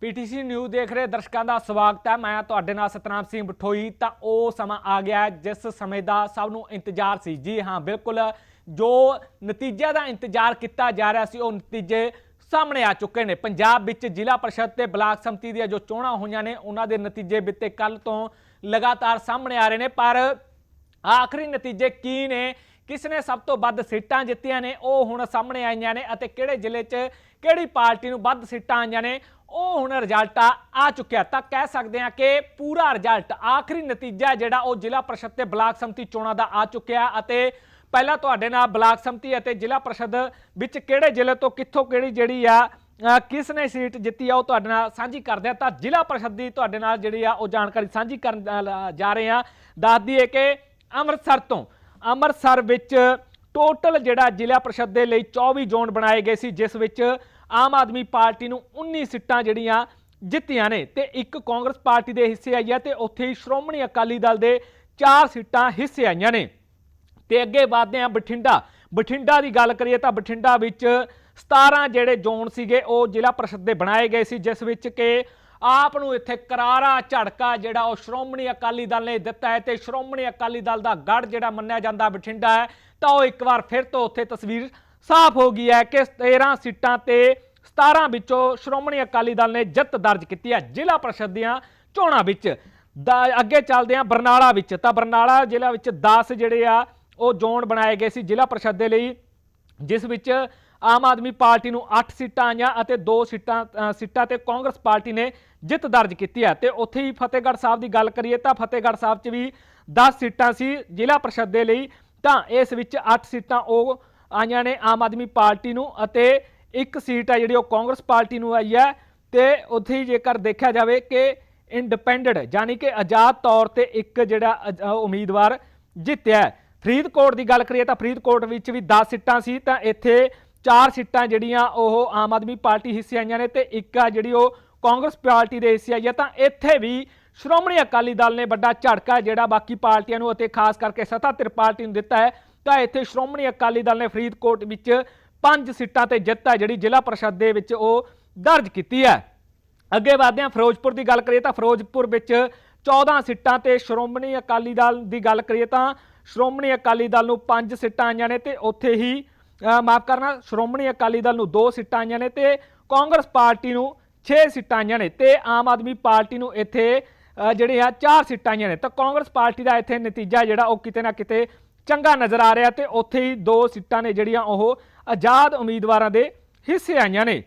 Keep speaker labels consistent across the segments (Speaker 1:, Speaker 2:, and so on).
Speaker 1: PTC news ਦੇਖ ਰਹੇ ਦਰਸ਼ਕਾਂ ਦਾ ਸਵਾਗਤ ਹੈ। ਮੈਂ ਤੁਹਾਡੇ ਨਾਲ ਸਤਨਾਮ ਸਿੰਘ ਬਠੋਈ। ਤਾਂ ਉਹ ਸਮਾਂ ਆ ਗਿਆ ਜਿਸ ਸਮੇਂ ਦਾ ਸਭ ਨੂੰ ਇੰਤਜ਼ਾਰ ਸੀ। ਜੀ ਹਾਂ, ਬਿਲਕੁਲ ਜੋ ਨਤੀਜੇ ਦਾ ਇੰਤਜ਼ਾਰ ਕੀਤਾ ਜਾ ਰਿਹਾ ਸੀ, ਉਹ ਨਤੀਜੇ ਸਾਹਮਣੇ ਆ ਚੁੱਕੇ ਨੇ। ਪੰਜਾਬ ਵਿੱਚ ਜ਼ਿਲ੍ਹਾ ਪਰਿਸ਼ਦ ਤੇ ਬਲਾਕ ਸੰਮਤੀ ਦੀਆਂ ਜੋ ਚੋਣਾਂ ਹੋਈਆਂ ਨੇ, ਉਹਨਾਂ ਦੇ ਨਤੀਜੇ ਬਿੱਤੇ ਕੱਲ ਤੋਂ ਲਗਾਤਾਰ ਸਾਹਮਣੇ ਆ ਰਹੇ ਨੇ। ਪਰ ਆਖਰੀ ਨਤੀਜੇ ਕੀ ਨੇ? ਕਿਸ ਨੇ ਸਭ ਤੋਂ ਵੱਧ ਸੀਟਾਂ ਜਿੱਤੀਆਂ ਨੇ? ਉਹ ਹੁਣ ਸਾਹਮਣੇ ਆਈਆਂ ਨੇ ਅਤੇ ਕਿਹੜੇ ਜ਼ਿਲ੍ਹੇ 'ਚ ਕਿਹੜੀ ਪਾਰਟੀ ਨੂੰ ਵੱਧ ਸੀਟਾਂ ਆਈਆਂ ਨੇ? ਉਹ ਹੁਣ ਰਿਜ਼ਲਟ ਆ ਚੁੱਕਿਆ। ਤਾਂ ਕਹਿ ਸਕਦੇ ਹਾਂ ਕਿ ਪੂਰਾ ਰਿਜ਼ਲਟ ਆਖਰੀ ਨਤੀਜਾ ਜਿਹੜਾ ਉਹ ਜ਼ਿਲ੍ਹਾ ਪਰਿਸ਼ਦ ਤੇ ਬਲਾਕ ਸੰਮਤੀ ਚੋਣਾਂ ਦਾ ਆ ਚੁੱਕਿਆ ਅਤੇ ਪਹਿਲਾਂ ਤੁਹਾਡੇ ਨਾਲ ਬਲਾਕ ਸੰਮਤੀ ਅਤੇ ਜ਼ਿਲ੍ਹਾ ਪਰਿਸ਼ਦ ਵਿੱਚ ਕਿਹੜੇ ਜ਼ਿਲ੍ਹੇ ਤੋਂ ਕਿੱਥੋਂ ਕਿਹੜੀ ਜਿਹੜੀ ਆ ਕਿਸ ਨੇ ਸੀਟ ਜਿੱਤੀ ਆ ਉਹ ਤੁਹਾਡੇ ਨਾਲ ਸਾਂਝੀ ਕਰਦੇ ਆ ਤਾਂ ਜ਼ਿਲ੍ਹਾ ਪਰਿਸ਼ਦ ਦੀ ਤੁਹਾਡੇ ਨਾਲ ਜਿਹੜੀ ਆ ਉਹ ਜਾਣਕਾਰੀ ਸਾਂਝੀ ਕਰਨ ਜਾ ਰਹੇ ਆ ਦੱਸ ਦਈਏ ਕਿ ਅੰਮ੍ਰਿਤਸਰ ਤੋਂ ਅੰਮ੍ਰਿਤਸਰ ਵਿੱਚ ਟੋਟਲ ਜਿਹੜਾ ਜ਼ਿਲ੍ਹਾ ਪਰਿਸ਼ਦ ਦੇ ਲਈ 24 ਜ਼ੋਨ ਬਣਾਏ ਗਏ ਸੀ, ਜਿਸ ਵਿੱਚ ਆਮ ਆਦਮੀ ਪਾਰਟੀ ਨੂੰ 19 ਸੀਟਾਂ ਜਿਹੜੀਆਂ ਜਿੱਤੀਆਂ ਨੇ ਤੇ ਇੱਕ ਕਾਂਗਰਸ ਪਾਰਟੀ ਦੇ ਹਿੱਸੇ ਆਈ ਹੈ ਤੇ ਉੱਥੇ ਹੀ ਸ਼੍ਰੋਮਣੀ ਅਕਾਲੀ ਦਲ ਦੇ 4 ਸੀਟਾਂ ਹਿੱਸੇ ਆਈਆਂ ਨੇ। ਤੇ ਅੱਗੇ ਵਧਦੇ ਹਾਂ ਬਠਿੰਡਾ। ਬਠਿੰਡਾ ਦੀ ਗੱਲ ਕਰੀਏ ਤਾਂ ਬਠਿੰਡਾ ਵਿੱਚ 17 ਜਿਹੜੇ ਜ਼ੋਨ ਸੀਗੇ, ਉਹ ਜ਼ਿਲ੍ਹਾ ਪਰਿਸ਼ਦ ਦੇ ਬਣਾਏ ਗਏ ਸੀ, ਜਿਸ ਵਿੱਚ ਕਿ ਆਪ ਨੂੰ ਇੱਥੇ ਕਰਾਰਾ ਝੜਕਾ ਜਿਹੜਾ ਉਹ ਸ਼੍ਰੋਮਣੀ ਅਕਾਲੀ ਦਲ ਨੇ ਦਿੱਤਾ ਹੈ ਤੇ ਸ਼੍ਰੋਮਣੀ ਅਕਾਲੀ ਦਲ ਦਾ ਗੜ ਜਿਹੜਾ ਮੰਨਿਆ ਜਾਂਦਾ ਬਠਿੰਡਾ ਹੈ, ਤਾਂ ਉਹ ਇੱਕ ਵਾਰ ਫਿਰ ਤੋਂ ਉੱਥੇ ਤਸਵੀਰ ਸਾਫ਼ ਹੋ ਗਈ ਹੈ ਕਿ 13 ਸੀਟਾਂ ਤੇ 17 ਵਿੱਚੋਂ ਸ਼੍ਰੋਮਣੀ ਅਕਾਲੀ ਦਲ ਨੇ ਜਿੱਤ ਦਰਜ ਕੀਤੀ ਹੈ, ਜ਼ਿਲ੍ਹਾ ਪਰਿਸ਼ਦ ਦੀਆਂ ਚੋਣਾਂ ਵਿੱਚ। ਦਾ- ਅੱਗੇ ਚੱਲਦੇ ਹਾਂ ਬਰਨਾਲਾ ਵਿੱਚ, ਤਾਂ ਬਰਨਾਲਾ ਜ਼ਿਲ੍ਹਾ ਵਿੱਚ 10 ਜਿਹੜੇ ਆ, ਉਹ ਜ਼ੋਨ ਬਣਾਏ ਗਏ ਸੀ ਜ਼ਿਲ੍ਹਾ ਪਰਿਸ਼ਦ ਦੇ ਲਈ, ਜਿਸ ਵਿੱਚ ਆਮ ਆਦਮੀ ਪਾਰਟੀ ਨੂੰ 8 ਸੀਟਾਂ ਆਈਆਂ ਅਤੇ 2 ਸੀਟਾਂ ਸੀਟਾਂ ਤੇ ਕਾਂਗਰਸ ਪਾਰਟੀ ਨੇ ਜਿੱਤ ਦਰਜ ਕੀਤੀ ਹੈ। ਤੇ ਉੱਥੇ ਹੀ ਫਤਿਹਗੜ੍ਹ ਸਾਹਿਬ ਦੀ ਗੱਲ ਕਰੀਏ ਤਾਂ ਫਤਿਹਗੜ੍ਹ ਸਾਹਿਬ 'ਚ ਵੀ 10 ਸੀਟਾਂ ਸੀ ਜ਼ਿਲ੍ਹਾ ਪਰਿਸ਼ਦ ਦੇ ਲਈ। ਤਾਂ ਇਸ ਵਿੱਚ 8 ਸੀਟਾਂ ਉਹ ਆਈਆਂ ਨੇ ਆਮ ਆਦਮੀ ਪਾਰਟੀ ਨੂੰ ਅਤੇ ਇੱਕ ਸੀਟ ਹੈ ਜਿਹੜੀ ਉਹ ਕਾਂਗਰਸ ਪਾਰਟੀ ਨੂੰ ਆਈ ਹੈ। ਤੇ ਉੱਥੇ ਹੀ ਜੇਕਰ ਦੇਖਿਆ ਜਾਵੇ ਕਿ ਇੰਡੀਪੈਂਡੈਂਟ ਯਾਨੀ ਕਿ ਆਜ਼ਾਦ ਤੌਰ ਤੇ ਇੱਕ ਜਿਹੜਾ ਅਜ- ਉਮੀਦਵਾਰ ਜਿੱਤਿਆ ਫਰੀਦਕੋਟ ਦੀ ਗੱਲ ਕਰੀਏ ਤਾਂ ਫਰੀਦਕੋਟ ਵਿੱਚ ਵੀ 10 ਸੀਟਾਂ ਸੀ। ਤਾਂ ਇੱਥੇ 4 ਸੀਟਾਂ ਜਿਹੜੀਆਂ ਉਹ ਆਮ ਆਦਮੀ ਪਾਰਟੀ ਹਿੱਸੇ ਆਈਆਂ ਨੇ ਤੇ ਇੱਕ ਆ ਜਿਹੜੀ ਉਹ ਕਾਂਗਰਸ ਪਾਰਟੀ ਦੇ ਹਿੱਸੇ ਆਈ ਹੈ ਤਾਂ ਇੱਥੇ ਵੀ ਸ਼੍ਰੋਮਣੀ ਅਕਾਲੀ ਦਲ ਨੇ ਵੱਡਾ ਝਟਕਾ ਜਿਹੜਾ ਬਾਕੀ ਪਾਰਟੀਆਂ ਨੂੰ ਅਤੇ ਖਾਸ ਕਰਕੇ ਸੱਤਾ ਧਿਰ ਪਾਰਟੀ ਨੂੰ ਦਿੱਤਾ ਹੈ। ਤਾਂ ਇੱਥੇ ਸ਼੍ਰੋਮਣੀ ਅਕਾਲੀ ਦਲ ਨੇ ਫਰੀਦਕੋਟ ਵਿੱਚ ਪੰਜ ਸੀਟਾਂ ਤੇ ਜਿੱਤ ਹੈ, ਜਿਹੜੀ ਜ਼ਿਲ੍ਹਾ ਪਰਿਸ਼ਦ ਦੇ ਵਿੱਚ ਉਹ ਦਰਜ ਕੀਤੀ ਹੈ। ਅੱਗੇ ਵਧਦੇ ਹਾਂ, ਫਿਰੋਜ਼ਪੁਰ ਦੀ ਗੱਲ ਕਰੀਏ ਤਾਂ ਫਿਰੋਜ਼ਪੁਰ ਵਿੱਚ 14 ਸੀਟਾਂ ਤੇ ਸ਼੍ਰੋਮਣੀ ਅਕਾਲੀ ਦਲ ਦੀ ਗੱਲ ਕਰੀਏ ਤਾਂ ਸ਼੍ਰੋਮਣੀ ਅਕਾਲੀ ਦਲ ਨੂੰ 5 ਸੀਟਾਂ ਆਈਆਂ ਨੇ ਤੇ ਉੱਥੇ ਹੀ ਮਾਫ ਕਰਨਾ, ਸ਼੍ਰੋਮਣੀ ਅਕਾਲੀ ਦਲ ਨੂੰ 2 ਸੀਟਾਂ ਆਈਆਂ ਨੇ ਤੇ ਕਾਂਗਰਸ ਪਾਰਟੀ ਨੂੰ 6 ਸੀਟਾਂ ਆਈਆਂ ਨੇ ਤੇ ਆਮ ਆਦਮੀ ਪਾਰਟੀ ਨੂੰ ਇੱਥੇ ਜਿਹੜੇ ਆ 4 ਸੀਟਾਂ ਆਈਆਂ ਨੇ। ਤਾਂ ਕਾਂਗਰਸ ਪਾਰਟੀ ਦਾ ਇੱਥੇ ਨਤੀਜਾ ਜਿਹੜਾ ਉਹ ਕਿਤੇ ਨਾ ਕਿਤੇ ਚੰਗਾ ਨਜ਼ਰ ਆ ਰਿਹਾ ਤੇ ਉੱਥੇ ਹੀ ਦੋ ਸੀਟਾਂ ਨੇ ਜਿਹੜੀਆਂ ਉਹ ਆਜ਼ਾਦ ਉਮੀਦਵਾਰਾਂ ਦੇ ਹਿੱਸੇ ਆਈਆਂ ਨੇ।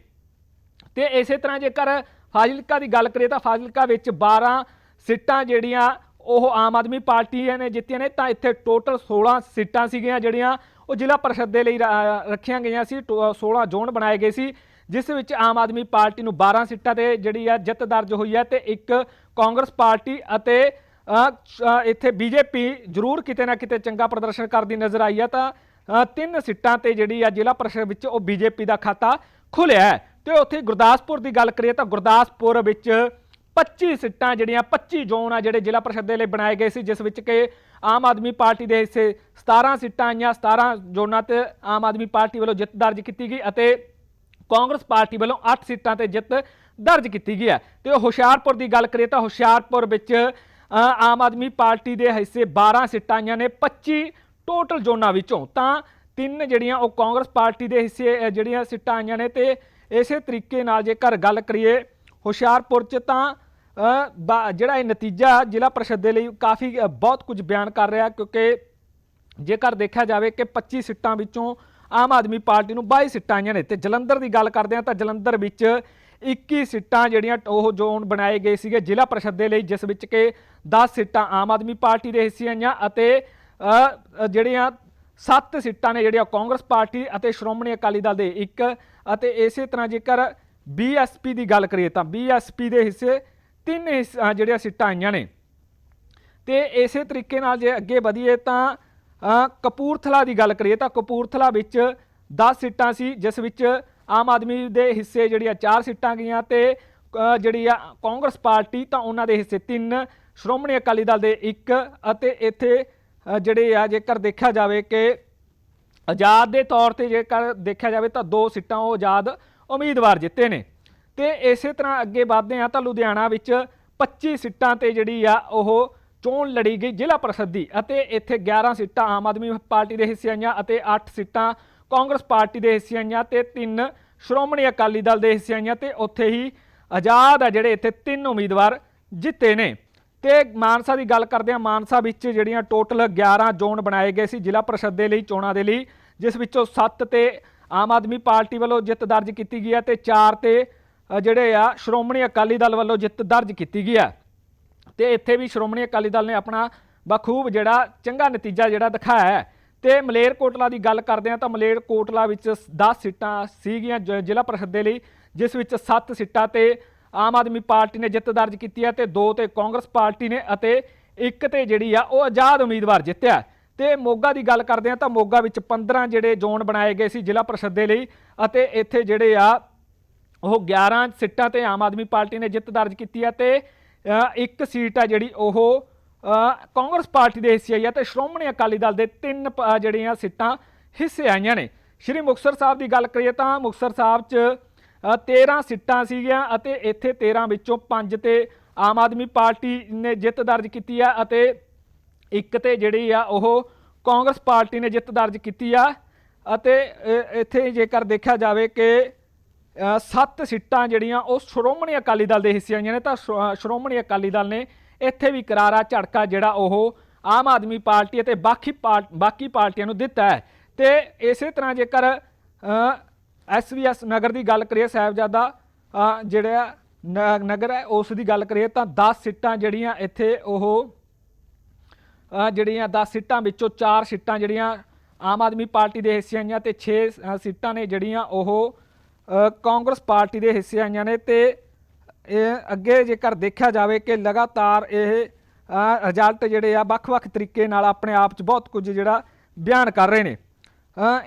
Speaker 1: ਤੇ ਇਸੇ ਤਰ੍ਹਾਂ ਜੇਕਰ ਫਾਜ਼ਿਲਕਾ ਦੀ ਗੱਲ ਕਰੀਏ ਤਾਂ ਫਾਜ਼ਿਲਕਾ ਵਿੱਚ 12 ਸੀਟਾਂ ਜਿਹੜੀਆਂ ਉਹ ਆਮ ਆਦਮੀ ਪਾਰਟੀ ਨੇ ਜਿੱਤੀਆਂ ਨੇ, ਤਾਂ ਇੱਥੇ ਟੋਟਲ 16 ਸੀਟਾਂ ਸੀਗੀਆਂ ਜਿਹੜੀਆਂ ਉਹ ਜ਼ਿਲ੍ਹਾ ਪਰਿਸ਼ਦ ਦੇ ਲਈ ਰ- ਰੱਖੀਆਂ ਗਈਆਂ ਸੀ। ਟੋ- 16 ਜ਼ੋਨ ਬਣਾਏ ਗਏ ਸੀ। ਜਿਸ ਵਿੱਚ ਆਮ ਆਦਮੀ ਪਾਰਟੀ ਨੂੰ 12 ਸੀਟਾਂ ਤੇ ਜਿਹੜੀ ਆ ਜਿੱਤ ਦਰਜ ਹੋਈ ਹੈ ਤੇ ਇੱਕ ਕਾਂਗਰਸ ਪਾਰਟੀ ਅਤੇ ਅ, ਅ, ਇੱਥੇ ਬੀਜੇਪੀ ਜ਼ਰੂਰ ਕਿਤੇ ਨਾ ਕਿਤੇ ਚੰਗਾ ਪ੍ਰਦਰਸ਼ਨ ਕਰਦੀ ਨਜ਼ਰ ਆਈ ਹੈ ਤਾਂ ਤਿੰਨ ਸੀਟਾਂ ਤੇ ਜਿਹੜੀ ਆ ਜ਼ਿਲ੍ਹਾ ਪਰਿਸ਼ਦ ਵਿੱਚ ਉਹ ਬੀਜੇਪੀ ਦਾ ਖਾਤਾ ਖੁੱਲਿਆ ਹੈ। ਤੇ ਉੱਥੇ ਗੁਰਦਾਸਪੁਰ ਦੀ ਗੱਲ ਕਰੀਏ ਤਾਂ ਗੁਰਦਾਸਪੁਰ ਵਿੱਚ 25 ਸੀਟਾਂ ਜਿਹੜੀਆਂ 25 ਜ਼ੋਨ ਆ ਜਿਹੜੇ ਜ਼ਿਲ੍ਹਾ ਪਰਿਸ਼ਦ ਦੇ ਲਈ ਬਣਾਏ ਗਏ ਸੀ ਜਿਸ ਵਿੱਚ ਕਿ ਆਮ ਆਦਮੀ ਪਾਰਟੀ ਦੇ ਹਿੱਸੇ 17 ਸੀਟਾਂ ਆਈਆਂ 17 ਜ਼ੋਨਾਂ ਤੇ ਆਮ ਆਦਮੀ ਪਾਰਟੀ ਵੱਲੋਂ ਜਿੱਤ ਦਰਜ ਕੀਤੀ ਗਈ ਅਤੇ ਕਾਂਗਰਸ ਪਾਰਟੀ ਵੱਲੋਂ 8 ਸੀਟਾਂ ਤੇ ਜਿੱਤ ਦਰਜ ਕੀਤੀ ਗਈ ਹੈ। ਤੇ ਹੁਸ਼ਿਆਰਪੁਰ ਦੀ ਗੱਲ ਕਰੀਏ ਤਾਂ ਹੁਸ਼ਿਆਰਪੁਰ ਵਿੱਚ ਆਮ ਆਦਮੀ ਪਾਰਟੀ ਦੇ ਹਿੱਸੇ 12 ਸੀਟਾਂ ਆਈਆਂ ਨੇ 25 ਟੋਟਲ ਜ਼ੋਨਾਂ ਵਿੱਚੋਂ। ਤਾਂ ਤਿੰਨ ਜਿਹੜੀਆਂ ਉਹ ਕਾਂਗਰਸ ਪਾਰਟੀ ਦੇ ਹਿੱਸੇ ਜਿਹੜੀਆਂ ਸੀਟਾਂ ਆਈਆਂ ਨੇ ਤੇ ਇਸੇ ਤਰੀਕੇ ਨਾਲ ਜੇਕਰ ਗੱਲ ਕਰੀਏ ਹੁਸ਼ਿਆਰਪੁਰ 'ਚ ਤਾਂ ਬਾ- ਜਿਹੜਾ ਇਹ ਨਤੀਜਾ ਜ਼ਿਲ੍ਹਾ ਪਰਿਸ਼ਦ ਦੇ ਲਈ ਕਾਫੀ ਬਹੁਤ ਕੁਝ ਬਿਆਨ ਕਰ ਰਿਹਾ ਕਿਉਂਕਿ ਜੇਕਰ ਦੇਖਿਆ ਜਾਵੇ ਕਿ 25 ਸੀਟਾਂ ਵਿੱਚੋਂ ਆਮ ਆਦਮੀ ਪਾਰਟੀ ਨੂੰ 22 ਸੀਟਾਂ ਆਈਆਂ ਨੇ ਤੇ ਜਲੰਧਰ ਦੀ ਗੱਲ ਕਰਦੇ ਹਾਂ ਤਾਂ ਜਲੰਧਰ ਵਿੱਚ 21 ਸੀਟਾਂ ਜਿਹੜੀਆਂ ਉਹ ਜ਼ੋਨ ਬਣਾਏ ਗਏ ਸੀਗੇ ਜ਼ਿਲ੍ਹਾ ਪਰਿਸ਼ਦ ਦੇ ਲਈ, ਜਿਸ ਵਿੱਚ ਕਿ 10 ਸੀਟਾਂ ਆਮ ਆਦਮੀ ਪਾਰਟੀ ਦੇ ਹਿੱਸੇ ਆਈਆਂ ਅਤੇ ਜਿਹੜੀਆਂ 7 ਸੀਟਾਂ ਨੇ ਜਿਹੜੀਆਂ ਕਾਂਗਰਸ ਪਾਰਟੀ ਅਤੇ ਸ਼੍ਰੋਮਣੀ ਅਕਾਲੀ ਦਲ ਦੇ ਇੱਕ ਅਤੇ ਇਸੇ ਤਰ੍ਹਾਂ ਜੇਕਰ ਬੀਐਸਪੀ ਦੀ ਗੱਲ ਕਰੀਏ ਤਾਂ ਬੀਐਸਪੀ ਦੇ ਹਿੱਸੇ ਤਿੰਨ ਹਿੱਸ- ਜਿਹੜੀਆਂ ਸੀਟਾਂ ਆਈਆਂ ਨੇ। ਤੇ ਇਸੇ ਤਰੀਕੇ ਨਾਲ ਜੇ ਅੱਗੇ ਵਧੀਏ ਤਾਂ ਕਪੂਰਥਲਾ ਦੀ ਗੱਲ ਕਰੀਏ ਤਾਂ ਕਪੂਰਥਲਾ ਵਿੱਚ 10 ਸੀਟਾਂ ਸੀ, ਜਿਸ ਵਿੱਚ ਆਮ ਆਦਮੀ ਦੇ ਹਿੱਸੇ ਜਿਹੜੀਆਂ 4 ਸੀਟਾਂ ਗਈਆਂ ਤੇ ਜਿਹੜੀ ਆ ਕਾਂਗਰਸ ਪਾਰਟੀ ਤਾਂ ਉਹਨਾਂ ਦੇ ਹਿੱਸੇ 3 ਸ਼੍ਰੋਮਣੀ ਅਕਾਲੀ ਦਲ ਦੇ ਇੱਕ ਅਤੇ ਇੱਥੇ ਜਿਹੜੇ ਆ ਜੇਕਰ ਦੇਖਿਆ ਜਾਵੇ ਕਿ ਆਜ਼ਾਦ ਦੇ ਤੌਰ ਤੇ ਜੇਕਰ ਦੇਖਿਆ ਜਾਵੇ ਤਾਂ ਦੋ ਸੀਟਾਂ ਉਹ ਆਜ਼ਾਦ ਉਮੀਦਵਾਰ ਜਿੱਤੇ ਨੇ। ਤੇ ਇਸੇ ਤਰ੍ਹਾਂ ਅੱਗੇ ਵਧਦੇ ਆ ਤਾਂ ਲੁਧਿਆਣਾ ਵਿੱਚ 25 ਸੀਟਾਂ ਤੇ ਜਿਹੜੀ ਆ ਉਹ ਚੋਣ ਲੜੀ ਗਈ ਜ਼ਿਲ੍ਹਾ ਪਰਿਸ਼ਦ ਦੀ ਅਤੇ ਇੱਥੇ 11 ਸੀਟਾਂ ਆਮ ਆਦਮੀ ਪਾਰਟੀ ਦੇ ਹਿੱਸੇ ਆਈਆਂ ਅਤੇ 8 ਸੀਟਾਂ ਕਾਂਗਰਸ ਪਾਰਟੀ ਦੇ ਹਿੱਸੇ ਆਈਆਂ ਤੇ 3 ਸ਼੍ਰੋਮਣੀ ਅਕਾਲੀ ਦਲ ਦੇ ਹਿੱਸੇ ਆਈਆਂ ਤੇ ਉੱਥੇ ਹੀ ਆਜ਼ਾਦ ਆ ਜਿਹੜੇ ਇੱਥੇ ਤਿੰਨ ਉਮੀਦਵਾਰ ਜਿੱਤੇ ਨੇ। ਤੇ ਮਾਨਸਾ ਦੀ ਗੱਲ ਕਰਦੇ ਆ ਮਾਨਸਾ ਵਿੱਚ ਜਿਹੜੀਆਂ ਟੋਟਲ 11 ਜ਼ੋਨ ਬਣਾਏ ਗਏ ਸੀ ਜ਼ਿਲ੍ਹਾ ਪ੍ਰੀਸ਼ਦ ਦੇ ਲਈ, ਚੋਣਾਂ ਦੇ ਲਈ, ਜਿਸ ਵਿੱਚੋਂ 7 ਤੇ ਆਮ ਆਦਮੀ ਪਾਰਟੀ ਵੱਲੋਂ ਜਿੱਤ ਦਰਜ ਕੀਤੀ ਗਈ ਹੈ ਤੇ 4 ਤੇ ਜਿਹੜੇ ਆ ਸ਼੍ਰੋਮਣੀ ਅਕਾਲੀ ਦਲ ਵੱਲੋਂ ਜਿੱਤ ਦਰਜ ਕੀਤੀ ਗਈ ਹੈ। ਤੇ ਇੱਥੇ ਵੀ ਸ਼੍ਰੋਮਣੀ ਅਕਾਲੀ ਦਲ ਨੇ ਆਪਣਾ ਬਖੂਬ ਜਿਹੜਾ ਚੰਗਾ ਨਤੀਜਾ ਜਿਹੜਾ ਦਿਖਾਇਆ ਹੈ। ਤੇ ਮਲੇਰਕੋਟਲਾ ਦੀ ਗੱਲ ਕਰਦੇ ਹਾਂ ਤਾਂ ਮਲੇਰਕੋਟਲਾ ਵਿੱਚ 10 ਸੀਟਾਂ ਸੀਗੀਆਂ ਜ- ਜ਼ਿਲ੍ਹਾ ਪ੍ਰੀਸ਼ਦ ਦੇ ਲਈ, ਜਿਸ ਵਿੱਚ 7 ਸੀਟਾਂ ਤੇ ਆਮ ਆਦਮੀ ਪਾਰਟੀ ਨੇ ਜਿੱਤ ਦਰਜ ਕੀਤੀ ਹੈ ਤੇ 2 ਤੇ ਕਾਂਗਰਸ ਪਾਰਟੀ ਨੇ ਅਤੇ ਇੱਕ ਤੇ ਜਿਹੜੀ ਆ ਉਹ ਆਜ਼ਾਦ ਉਮੀਦਵਾਰ ਜਿੱਤਿਆ। ਤੇ ਮੋਗਾ ਦੀ ਗੱਲ ਕਰਦੇ ਹਾਂ ਤਾਂ ਮੋਗਾ ਵਿੱਚ 15 ਜਿਹੜੇ ਜ਼ੋਨ ਬਣਾਏ ਗਏ ਸੀ ਜ਼ਿਲ੍ਹਾ ਪ੍ਰੀਸ਼ਦ ਦੇ ਲਈ ਅਤੇ ਇੱਥੇ ਜਿਹੜੇ ਆ ਉਹ 11 ਸੀਟਾਂ ਤੇ ਆਮ ਆਦਮੀ ਪਾਰਟੀ ਨੇ ਜਿੱਤ ਦਰਜ ਕੀਤੀ ਹੈ ਤੇ ਇੱਕ ਸੀਟ ਆ ਜਿਹੜੀ ਉਹ ਕਾਂਗਰਸ ਪਾਰਟੀ ਦੇ ਹਿੱਸੇ ਆਈ ਆ ਤੇ ਸ਼੍ਰੋਮਣੀ ਅਕਾਲੀ ਦਲ ਦੇ ਤਿੰਨ ਜਿਹੜੀਆਂ ਸੀਟਾਂ ਹਿੱਸੇ ਆਈਆਂ ਨੇ। ਸ਼੍ਰੀ ਮੁਕਤਸਰ ਸਾਹਿਬ ਦੀ ਗੱਲ ਕਰੀਏ ਤਾਂ ਮੁਕਤਸਰ ਸਾਹਿਬ 'ਚ ਅ, 13 ਸੀਟਾਂ ਸੀਗੀਆਂ ਅਤੇ ਇੱਥੇ 13 ਵਿੱਚੋਂ 5 ਤੇ ਆਮ ਆਦਮੀ ਪਾਰਟੀ ਨੇ ਜਿੱਤ ਦਰਜ ਕੀਤੀ ਆ ਅਤੇ ਇੱਕ ਤੇ ਜਿਹੜੀ ਆ ਉਹ ਕਾਂਗਰਸ ਪਾਰਟੀ ਨੇ ਜਿੱਤ ਦਰਜ ਕੀਤੀ ਆ ਅਤੇ ਇੱਥੇ ਜੇਕਰ ਦੇਖਿਆ ਜਾਵੇ ਕਿ ਸੱਤ ਸੀਟਾਂ ਜਿਹੜੀਆਂ, ਉਹ ਸ਼੍ਰੋਮਣੀ ਅਕਾਲੀ ਦਲ ਦੇ ਹਿੱਸੇ ਆਈਆਂ ਨੇ। ਤਾਂ ਸ਼੍ਰੋ- ਸ਼੍ਰੋਮਣੀ ਅਕਾਲੀ ਦਲ ਨੇ ਇੱਥੇ ਵੀ ਕਰਾਰਾ ਝੜਕਾ ਜਿਹੜਾ ਉਹ ਆਮ ਆਦਮੀ ਪਾਰਟੀ ਅਤੇ ਬਾਕੀ ਪਾਰ- ਬਾਕੀ ਪਾਰਟੀਆਂ ਨੂੰ ਦਿੱਤਾ ਹੈ। ਤੇ ਇਸੇ ਤਰ੍ਹਾਂ ਜੇਕਰ ਐਸਵੀਐਸ ਨਗਰ ਦੀ ਗੱਲ ਕਰੀਏ, ਸਾਹਿਬਜ਼ਾਦਾ ਜਿਹੜਾ ਨ- ਨਗਰ ਹੈ, ਉਸ ਦੀ ਗੱਲ ਕਰੀਏ, ਤਾਂ 10 ਸੀਟਾਂ ਜਿਹੜੀਆਂ ਇੱਥੇ ਉਹ ਜਿਹੜੀਆਂ 10 ਸੀਟਾਂ ਵਿੱਚੋਂ 4 ਸੀਟਾਂ ਜਿਹੜੀਆਂ ਆਮ ਆਦਮੀ ਪਾਰਟੀ ਦੇ ਹਿੱਸੇ ਆਈਆਂ ਤੇ 6 ਸੀਟਾਂ ਨੇ ਜਿਹੜੀਆਂ ਉਹ ਕਾਂਗਰਸ ਪਾਰਟੀ ਦੇ ਹਿੱਸੇ ਆਈਆਂ ਨੇ ਤੇ ਇਹ ਅੱਗੇ ਜੇਕਰ ਦੇਖਿਆ ਜਾਵੇ ਕਿ ਲਗਾਤਾਰ ਇਹ ਰਿਜ਼ਲਟ ਜਿਹੜੇ ਆ ਵੱਖ-ਵੱਖ ਤਰੀਕੇ ਨਾਲ ਆਪਣੇ ਆਪ 'ਚ ਬਹੁਤ ਕੁਝ ਜਿਹੜਾ ਬਿਆਨ ਕਰ ਰਹੇ ਨੇ।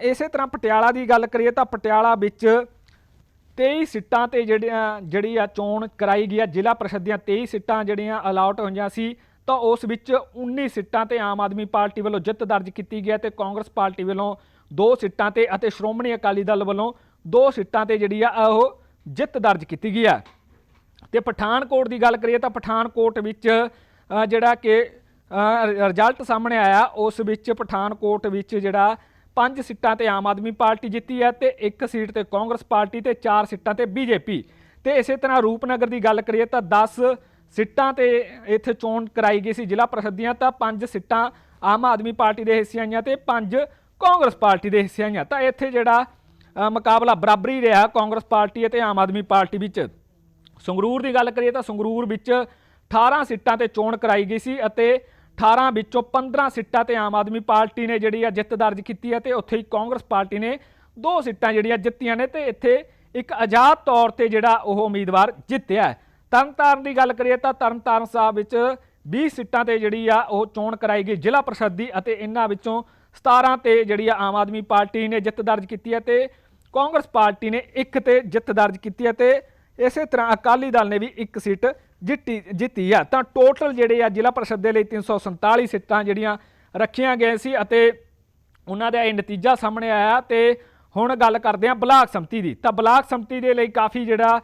Speaker 1: ਇਸੇ ਤਰ੍ਹਾਂ ਪਟਿਆਲਾ ਦੀ ਗੱਲ ਕਰੀਏ ਤਾਂ ਪਟਿਆਲਾ ਵਿੱਚ 23 ਸੀਟਾਂ ਤੇ ਜਿਹੜੀਆਂ ਜਿਹੜੀ ਆ ਚੋਣ ਕਰਾਈ ਗਈ ਆ, ਜ਼ਿਲ੍ਹਾ ਪ੍ਰੀਸ਼ਦ ਦੀਆਂ 23 ਸੀਟਾਂ ਜਿਹੜੀਆਂ ਅਲਾਟ ਹੋਈਆਂ ਸੀ, ਤਾਂ ਉਸ ਵਿੱਚ 19 ਸੀਟਾਂ ਤੇ ਆਮ ਆਦਮੀ ਪਾਰਟੀ ਵੱਲੋਂ ਜਿੱਤ ਦਰਜ ਕੀਤੀ ਗਈ ਹੈ ਤੇ ਕਾਂਗਰਸ ਪਾਰਟੀ ਵੱਲੋਂ 2 ਸੀਟਾਂ ਤੇ ਅਤੇ ਸ਼੍ਰੋਮਣੀ ਅਕਾਲੀ ਦਲ ਵੱਲੋਂ ਦੋ ਸੀਟਾਂ ਤੇ ਜਿਹੜੀ ਆ ਉਹ ਜਿੱਤ ਦਰਜ ਕੀਤੀ ਗਈ ਆ। ਤੇ ਪਠਾਨਕੋਟ ਦੀ ਗੱਲ ਕਰੀਏ ਤਾਂ ਪਠਾਨਕੋਟ ਵਿੱਚ ਜਿਹੜਾ ਕਿ ਰਿਜ਼ਲਟ ਸਾਹਮਣੇ ਆਇਆ, ਉਸ ਵਿੱਚ ਪਠਾਨਕੋਟ ਵਿੱਚ ਜਿਹੜਾ ਪੰਜ ਸੀਟਾਂ ਤੇ ਆਮ ਆਦਮੀ ਪਾਰਟੀ ਜਿੱਤੀ ਹੈ ਤੇ ਇੱਕ ਸੀਟ ਤੇ ਕਾਂਗਰਸ ਪਾਰਟੀ ਤੇ ਚਾਰ ਸੀਟਾਂ ਤੇ ਬੀਜੇਪੀ। ਤੇ ਇਸੇ ਤਰ੍ਹਾਂ ਰੂਪਨਗਰ ਦੀ ਗੱਲ ਕਰੀਏ ਤਾਂ 10 ਸੀਟਾਂ ਤੇ ਇੱਥੇ ਚੋਣ ਕਰਾਈ ਗਈ ਸੀ ਜ਼ਿਲ੍ਹਾ ਪਰਿਸ਼ਦ ਦੀਆਂ, ਤਾਂ ਪੰਜ ਸੀਟਾਂ ਆਮ ਆਦਮੀ ਪਾਰਟੀ ਦੇ ਹਿੱਸੇ ਆਈਆਂ ਤੇ ਪੰਜ ਕਾਂਗਰਸ ਪਾਰਟੀ ਦੇ ਹਿੱਸੇ ਆਈਆਂ। ਤਾਂ ਇੱਥੇ ਜਿਹੜਾ ਮੁਕਾਬਲਾ ਬਰਾਬਰੀ ਰਿਹਾ ਕਾਂਗਰਸ ਪਾਰਟੀ ਅਤੇ ਆਮ ਆਦਮੀ ਪਾਰਟੀ ਵਿੱਚ। ਸੰਗਰੂਰ ਦੀ ਗੱਲ ਕਰੀਏ ਤਾਂ ਸੰਗਰੂਰ ਵਿੱਚ 18 ਸੀਟਾਂ ਤੇ ਚੋਣ ਕਰਾਈ ਗਈ ਸੀ ਅਤੇ 18 ਵਿੱਚੋਂ 15 ਸੀਟਾਂ ਤੇ ਆਮ ਆਦਮੀ ਪਾਰਟੀ ਨੇ ਜਿਹੜੀ ਆ ਜਿੱਤ ਦਰਜ ਕੀਤੀ ਹੈ ਤੇ ਉੱਥੇ ਹੀ ਕਾਂਗਰਸ ਪਾਰਟੀ ਨੇ ਦੋ ਸੀਟਾਂ ਜਿਹੜੀਆਂ ਜਿੱਤੀਆਂ ਨੇ ਤੇ ਇੱਥੇ ਇੱਕ ਆਜ਼ਾਦ ਤੌਰ ਤੇ ਜਿਹੜਾ ਉਹ ਉਮੀਦਵਾਰ ਜਿੱਤਿਆ ਤਰਨਤਾਰਨ ਦੀ ਗੱਲ ਕਰੀਏ ਤਾਂ ਤਰਨਤਾਰਨ ਸਾਹਿਬ ਵਿੱਚ 20 ਸੀਟਾਂ ਤੇ ਜਿਹੜੀ ਆ ਉਹ ਚੋਣ ਕਰਾਈ ਗਈ ਜ਼ਿਲ੍ਹਾ ਪ੍ਰੀਸ਼ਦ ਦੀ ਅਤੇ ਇਹਨਾਂ ਵਿੱਚੋਂ 17 ਤੇ ਜਿਹੜੀ ਆ ਆਮ ਆਦਮੀ ਪਾਰਟੀ ਨੇ ਜਿੱਤ ਦਰਜ ਕੀਤੀ ਹੈ ਤੇ ਕਾਂਗਰਸ ਪਾਰਟੀ ਨੇ ਇੱਕ ਤੇ ਜਿੱਤ ਦਰਜ ਕੀਤੀ ਹੈ ਤੇ ਇਸੇ ਤਰ੍ਹਾਂ ਅਕਾਲੀ ਦਲ ਨੇ ਵੀ ਇੱਕ ਸੀਟ ਜਿੱਤੀ ਜਿੱਤੀ ਆ। ਤਾਂ ਟੋਟਲ ਜਿਹੜੇ ਆ ਜ਼ਿਲ੍ਹਾ ਪਰਿਸ਼ਦ ਦੇ ਲਈ 347 ਸੀਟਾਂ ਜਿਹੜੀਆਂ ਰੱਖੀਆਂ ਗਈਆਂ ਸੀ ਅਤੇ ਉਹਨਾਂ ਦਾ ਇਹ ਨਤੀਜਾ ਸਾਹਮਣੇ ਆਇਆ ਤੇ ਹੁਣ ਗੱਲ ਕਰਦੇ ਹਾਂ ਬਲਾਕ ਸੰਮਤੀ ਦੀ। ਤਾਂ ਬਲਾਕ ਸੰਮਤੀ ਦੇ ਲਈ ਕਾਫੀ ਜਿਹੜਾ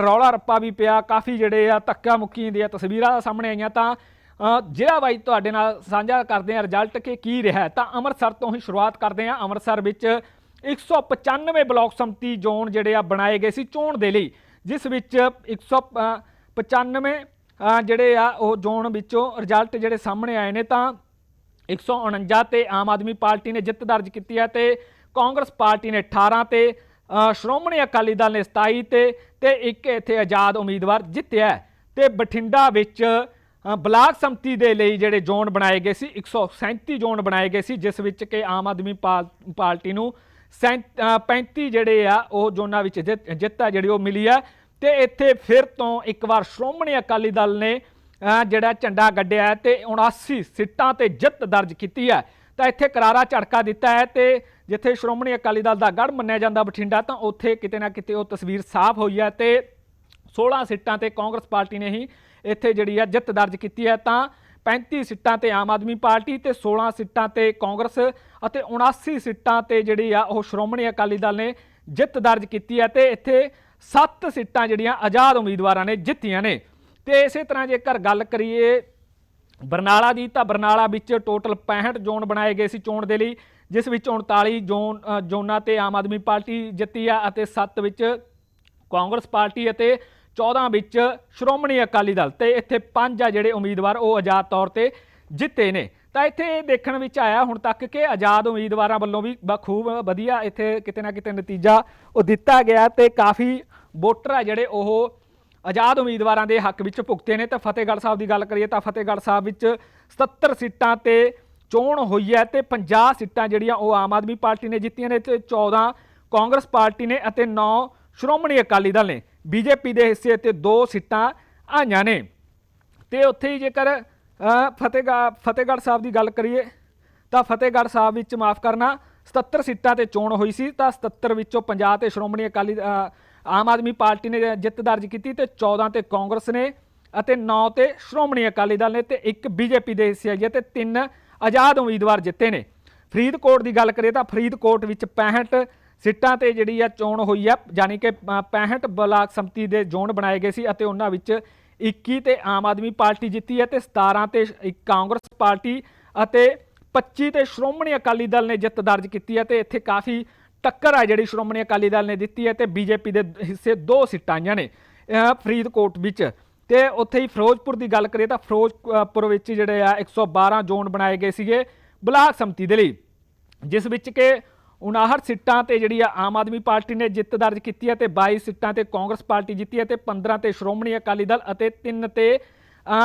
Speaker 1: ਰੌਲਾ ਰੱਪਾ ਵੀ ਪਿਆ ਕਾਫੀ ਜਿਹੜੇ ਆ ਧੱਕਾ ਮੁੱਕੀ ਦੀਆਂ ਤਸਵੀਰਾਂ ਸਾਹਮਣੇ ਆਈਆਂ ਤਾਂ ਅ, ਜ਼ਿਲ੍ਹਾ ਵਾਈਜ਼ ਤੁਹਾਡੇ ਨਾਲ ਸਾਂਝਾ ਕਰਦੇ ਹਾਂ ਰਿਜ਼ਲਟ ਕਿ ਕੀ ਰਿਹਾ ਤਾਂ ਅੰਮ੍ਰਿਤਸਰ ਤੋਂ ਹੀ ਸ਼ੁਰੂਆਤ ਕਰਦੇ ਹਾਂ। ਅੰਮ੍ਰਿਤਸਰ ਵਿੱਚ 195 ਬਲਾਕ ਸੰਮਤੀ ਜ਼ੋਨ ਜਿਹੜੇ ਆ ਬਣਾਏ ਗਏ ਸੀ ਚੋਣ ਦੇ ਲਈ ਜਿਸ ਵਿੱਚ 195 ਅ, ਜਿਹੜੇ ਆ ਉਹ ਜ਼ੋਨ ਵਿੱਚੋਂ ਰਿਜ਼ਲਟ ਜਿਹੜੇ ਸਾਹਮਣੇ ਆਏ ਨੇ ਤਾਂ 149 ਤੇ ਆਮ ਆਦਮੀ ਪਾਰਟੀ ਨੇ ਜਿੱਤ ਦਰਜ ਕੀਤੀ ਹੈ ਤੇ ਕਾਂਗਰਸ ਪਾਰਟੀ ਨੇ 18 ਤੇ ਸ਼੍ਰੋਮਣੀ ਅਕਾਲੀ ਦਲ ਨੇ 27 ਤੇ ਤੇ ਇੱਕ ਇੱਥੇ ਆਜ਼ਾਦ ਉਮੀਦਵਾਰ ਜਿੱਤਿਆ ਹੈ। ਤੇ ਬਠਿੰਡਾ ਵਿੱਚ ਬਲਾਕ ਸੰਮਤੀ ਦੇ ਲਈ ਜਿਹੜੇ ਜ਼ੋਨ ਬਣਾਏ ਗਏ ਸੀ 137 ਜ਼ੋਨ ਬਣਾਏ ਗਏ ਸੀ ਜਿਸ ਵਿੱਚ ਕਿ ਆਮ ਆਦਮੀ ਪਾਲ- ਪਾਰਟੀ ਨੂੰ 35 ਜਿਹੜੇ ਆ, ਉਹ ਜ਼ੋਨਾਂ ਵਿੱਚ ਜਿੱਤ ਜਿੱਤ ਆ ਜਿਹੜੀ ਉਹ ਮਿਲੀ ਆ। ਤੇ ਇੱਥੇ ਫਿਰ ਤੋਂ ਇੱਕ ਵਾਰ ਸ਼੍ਰੋਮਣੀ ਅਕਾਲੀ ਦਲ ਨੇ ਜਿਹੜਾ ਝੰਡਾ ਗੱਡਿਆ ਹੈ ਤੇ 79 ਸੀਟਾਂ ਤੇ ਜਿੱਤ ਦਰਜ ਕੀਤੀ ਹੈ। ਤਾਂ ਇੱਥੇ ਕਰਾਰਾ ਝਟਕਾ ਦਿੱਤਾ ਹੈ ਤੇ ਜਿੱਥੇ ਸ਼੍ਰੋਮਣੀ ਅਕਾਲੀ ਦਲ ਦਾ ਗੜ ਮੰਨਿਆ ਜਾਂਦਾ ਬਠਿੰਡਾ, ਤਾਂ ਉੱਥੇ ਕਿਤੇ ਨਾ ਕਿਤੇ ਉਹ ਤਸਵੀਰ ਸਾਫ਼ ਹੋਈ ਹੈ ਤੇ 16 ਸੀਟਾਂ ਤੇ ਕਾਂਗਰਸ ਪਾਰਟੀ ਨੇ ਹੀ ਇੱਥੇ ਜਿਹੜੀ ਆ ਜਿੱਤ ਦਰਜ ਕੀਤੀ ਹੈ। ਤਾਂ 35 ਸੀਟਾਂ ਤੇ ਆਮ ਆਦਮੀ ਪਾਰਟੀ ਤੇ 16 ਸੀਟਾਂ ਤੇ ਕਾਂਗਰਸ ਅਤੇ 79 ਸੀਟਾਂ ਤੇ ਜਿਹੜੀ ਆ ਉਹ ਸ਼੍ਰੋਮਣੀ ਅਕਾਲੀ ਦਲ ਨੇ ਜਿੱਤ ਦਰਜ ਕੀਤੀ ਹੈ ਤੇ ਇੱਥੇ 7 ਸੀਟਾਂ ਜਿਹੜੀਆਂ ਆਜ਼ਾਦ ਉਮੀਦਵਾਰਾਂ ਨੇ ਜਿੱਤੀਆਂ ਨੇ। ਤੇ ਇਸੇ ਤਰ੍ਹਾਂ ਜੇਕਰ ਗੱਲ ਕਰੀਏ ਬਰਨਾਲਾ ਦੀ ਤਾਂ ਬਰਨਾਲਾ ਵਿੱਚ ਟੋਟਲ 65 ਜ਼ੋਨ ਬਣਾਏ ਗਏ ਸੀ ਚੋਣ ਦੇ ਲਈ, ਜਿਸ ਵਿੱਚ 39 ਜ਼ੋਨ ਜ਼ੋਨਾਂ ਤੇ ਆਮ ਆਦਮੀ ਪਾਰਟੀ ਜਿੱਤੀ ਆ ਅਤੇ 7 ਵਿੱਚ ਕਾਂਗਰਸ ਪਾਰਟੀ ਅਤੇ 14 ਵਿੱਚ ਸ਼੍ਰੋਮਣੀ ਅਕਾਲੀ ਦਲ ਤੇ ਇੱਥੇ ਪੰਜ ਆ ਜਿਹੜੇ ਉਮੀਦਵਾਰ, ਉਹ ਆਜ਼ਾਦ ਤੌਰ ਤੇ ਜਿੱਤੇ ਨੇ। ਤਾਂ ਇੱਥੇ ਇਹ ਦੇਖਣ ਵਿੱਚ ਆਇਆ ਹੁਣ ਤੱਕ ਕਿ ਆਜ਼ਾਦ ਉਮੀਦਵਾਰਾਂ ਵੱਲੋਂ ਵੀ ਖੂਬ ਵਧੀਆ ਇੱਥੇ ਕਿਤੇ ਨਾ ਕਿਤੇ ਨਤੀਜਾ ਉਹ ਦਿੱਤਾ ਗਿਆ ਤੇ ਕਾਫੀ ਵੋਟਰ ਆ ਜਿਹੜੇ ਉਹ ਆਜ਼ਾਦ ਉਮੀਦਵਾਰਾਂ ਦੇ ਹੱਕ ਵਿੱਚ ਭੁਗਤੇ ਨੇ। ਤਾਂ ਫਤਿਹਗੜ੍ਹ ਸਾਹਿਬ ਦੀ ਗੱਲ ਕਰੀਏ ਤਾਂ ਫਤਿਹਗੜ੍ਹ ਸਾਹਿਬ ਵਿੱਚ 77 ਸੀਟਾਂ ਤੇ ਚੋਣ ਹੋਈ ਹੈ ਤੇ 50 ਸੀਟਾਂ ਜਿਹੜੀਆਂ ਉਹ ਆਮ ਆਦਮੀ ਪਾਰਟੀ ਨੇ ਜਿੱਤੀਆਂ ਨੇ ਤੇ 14 ਕਾਂਗਰਸ ਪਾਰਟੀ ਨੇ ਅਤੇ 9 ਸ਼੍ਰੋਮਣੀ ਅਕਾਲੀ ਦਲ ਨੇ। ਬੀਜੇਪੀ ਦੇ ਹਿੱਸੇ ਤੇ ਦੋ ਸੀਟਾਂ ਆਈਆਂ ਨੇ। ਤੇ ਉੱਥੇ ਹੀ ਜੇਕਰ ਫਤਿਹਗੜ੍ਹ ਫਤਿਹਗੜ੍ਹ ਸਾਹਿਬ ਦੀ ਗੱਲ ਕਰੀਏ, ਤਾਂ ਫਤਿਹਗੜ੍ਹ ਸਾਹਿਬ ਵਿੱਚ ਮਾਫ ਕਰਨਾ 77 ਸੀਟਾਂ ਤੇ ਚੋਣ ਹੋਈ ਸੀ, ਤਾਂ 77 ਵਿੱਚੋਂ 50 ਤੇ ਸ਼੍ਰੋਮਣੀ ਅਕਾਲੀ ਆਮ ਆਦਮੀ ਪਾਰਟੀ ਨੇ ਜਿੱਤ ਦਰਜ ਕੀਤੀ ਤੇ 14 ਤੇ ਕਾਂਗਰਸ ਨੇ ਅਤੇ 9 ਤੇ ਸ਼੍ਰੋਮਣੀ ਅਕਾਲੀ ਦਲ ਨੇ ਤੇ ਇੱਕ ਬੀਜੇਪੀ ਦੇ ਹਿੱਸੇ ਆਈ ਹੈ ਤੇ ਤਿੰਨ ਆਜ਼ਾਦ ਉਮੀਦਵਾਰ ਜਿੱਤੇ ਨੇ। ਫਰੀਦਕੋਟ ਦੀ ਗੱਲ ਕਰੀਏ ਤਾਂ ਫਰੀਦਕੋਟ ਵਿੱਚ 65 ਸੀਟਾਂ ਤੇ ਜਿਹੜੀ ਆ ਚੋਣ ਹੋਈ ਆ ਯਾਨੀ ਕਿ ਅ, 65 ਬਲਾਕ ਸੰਮਤੀ ਦੇ ਜ਼ੋਨ ਬਣਾਏ ਗਏ ਸੀ ਅਤੇ ਉਹਨਾਂ ਵਿੱਚ 21 ਤੇ ਆਮ ਆਦਮੀ ਪਾਰਟੀ ਜਿੱਤੀ ਹੈ ਤੇ 17 ਤੇ ਕਾਂਗਰਸ ਪਾਰਟੀ ਅਤੇ 25 ਤੇ ਸ਼੍ਰੋਮਣੀ ਅਕਾਲੀ ਦਲ ਨੇ ਜਿੱਤ ਦਰਜ ਕੀਤੀ ਹੈ ਤੇ ਇੱਥੇ ਕਾਫੀ ਟੱਕਰ ਆ ਜਿਹੜੀ ਸ਼੍ਰੋਮਣੀ ਅਕਾਲੀ ਦਲ ਨੇ ਦਿੱਤੀ ਹੈ ਤੇ ਬੀਜੇਪੀ ਦੇ ਹਿੱਸੇ ਦੋ ਸੀਟਾਂ ਆਈਆਂ ਨੇ ਫਰੀਦਕੋਟ ਵਿੱਚ। ਤੇ ਉੱਥੇ ਹੀ ਫਿਰੋਜ਼ਪੁਰ ਦੀ ਗੱਲ ਕਰੀਏ ਤਾਂ ਫਿਰੋਜ਼ਪੁਰ ਵਿੱਚ ਜਿਹੜੇ ਆ 112 ਜ਼ੋਨ ਬਣਾਏ ਗਏ ਸੀਗੇ ਬਲਾਕ ਸੰਮਤੀ ਦੇ ਲਈ ਜਿਸ ਵਿੱਚ ਕਿ 59 ਸੀਟਾਂ ਤੇ ਜਿਹੜੀ ਆ ਆਮ ਆਦਮੀ ਪਾਰਟੀ ਨੇ ਜਿੱਤ ਦਰਜ ਕੀਤੀ ਹੈ ਤੇ 22 ਸੀਟਾਂ ਤੇ ਕਾਂਗਰਸ ਪਾਰਟੀ ਜਿੱਤੀ ਹੈ ਤੇ 15 ਤੇ ਸ਼੍ਰੋਮਣੀ ਅਕਾਲੀ ਦਲ ਅਤੇ 3 ਤੇ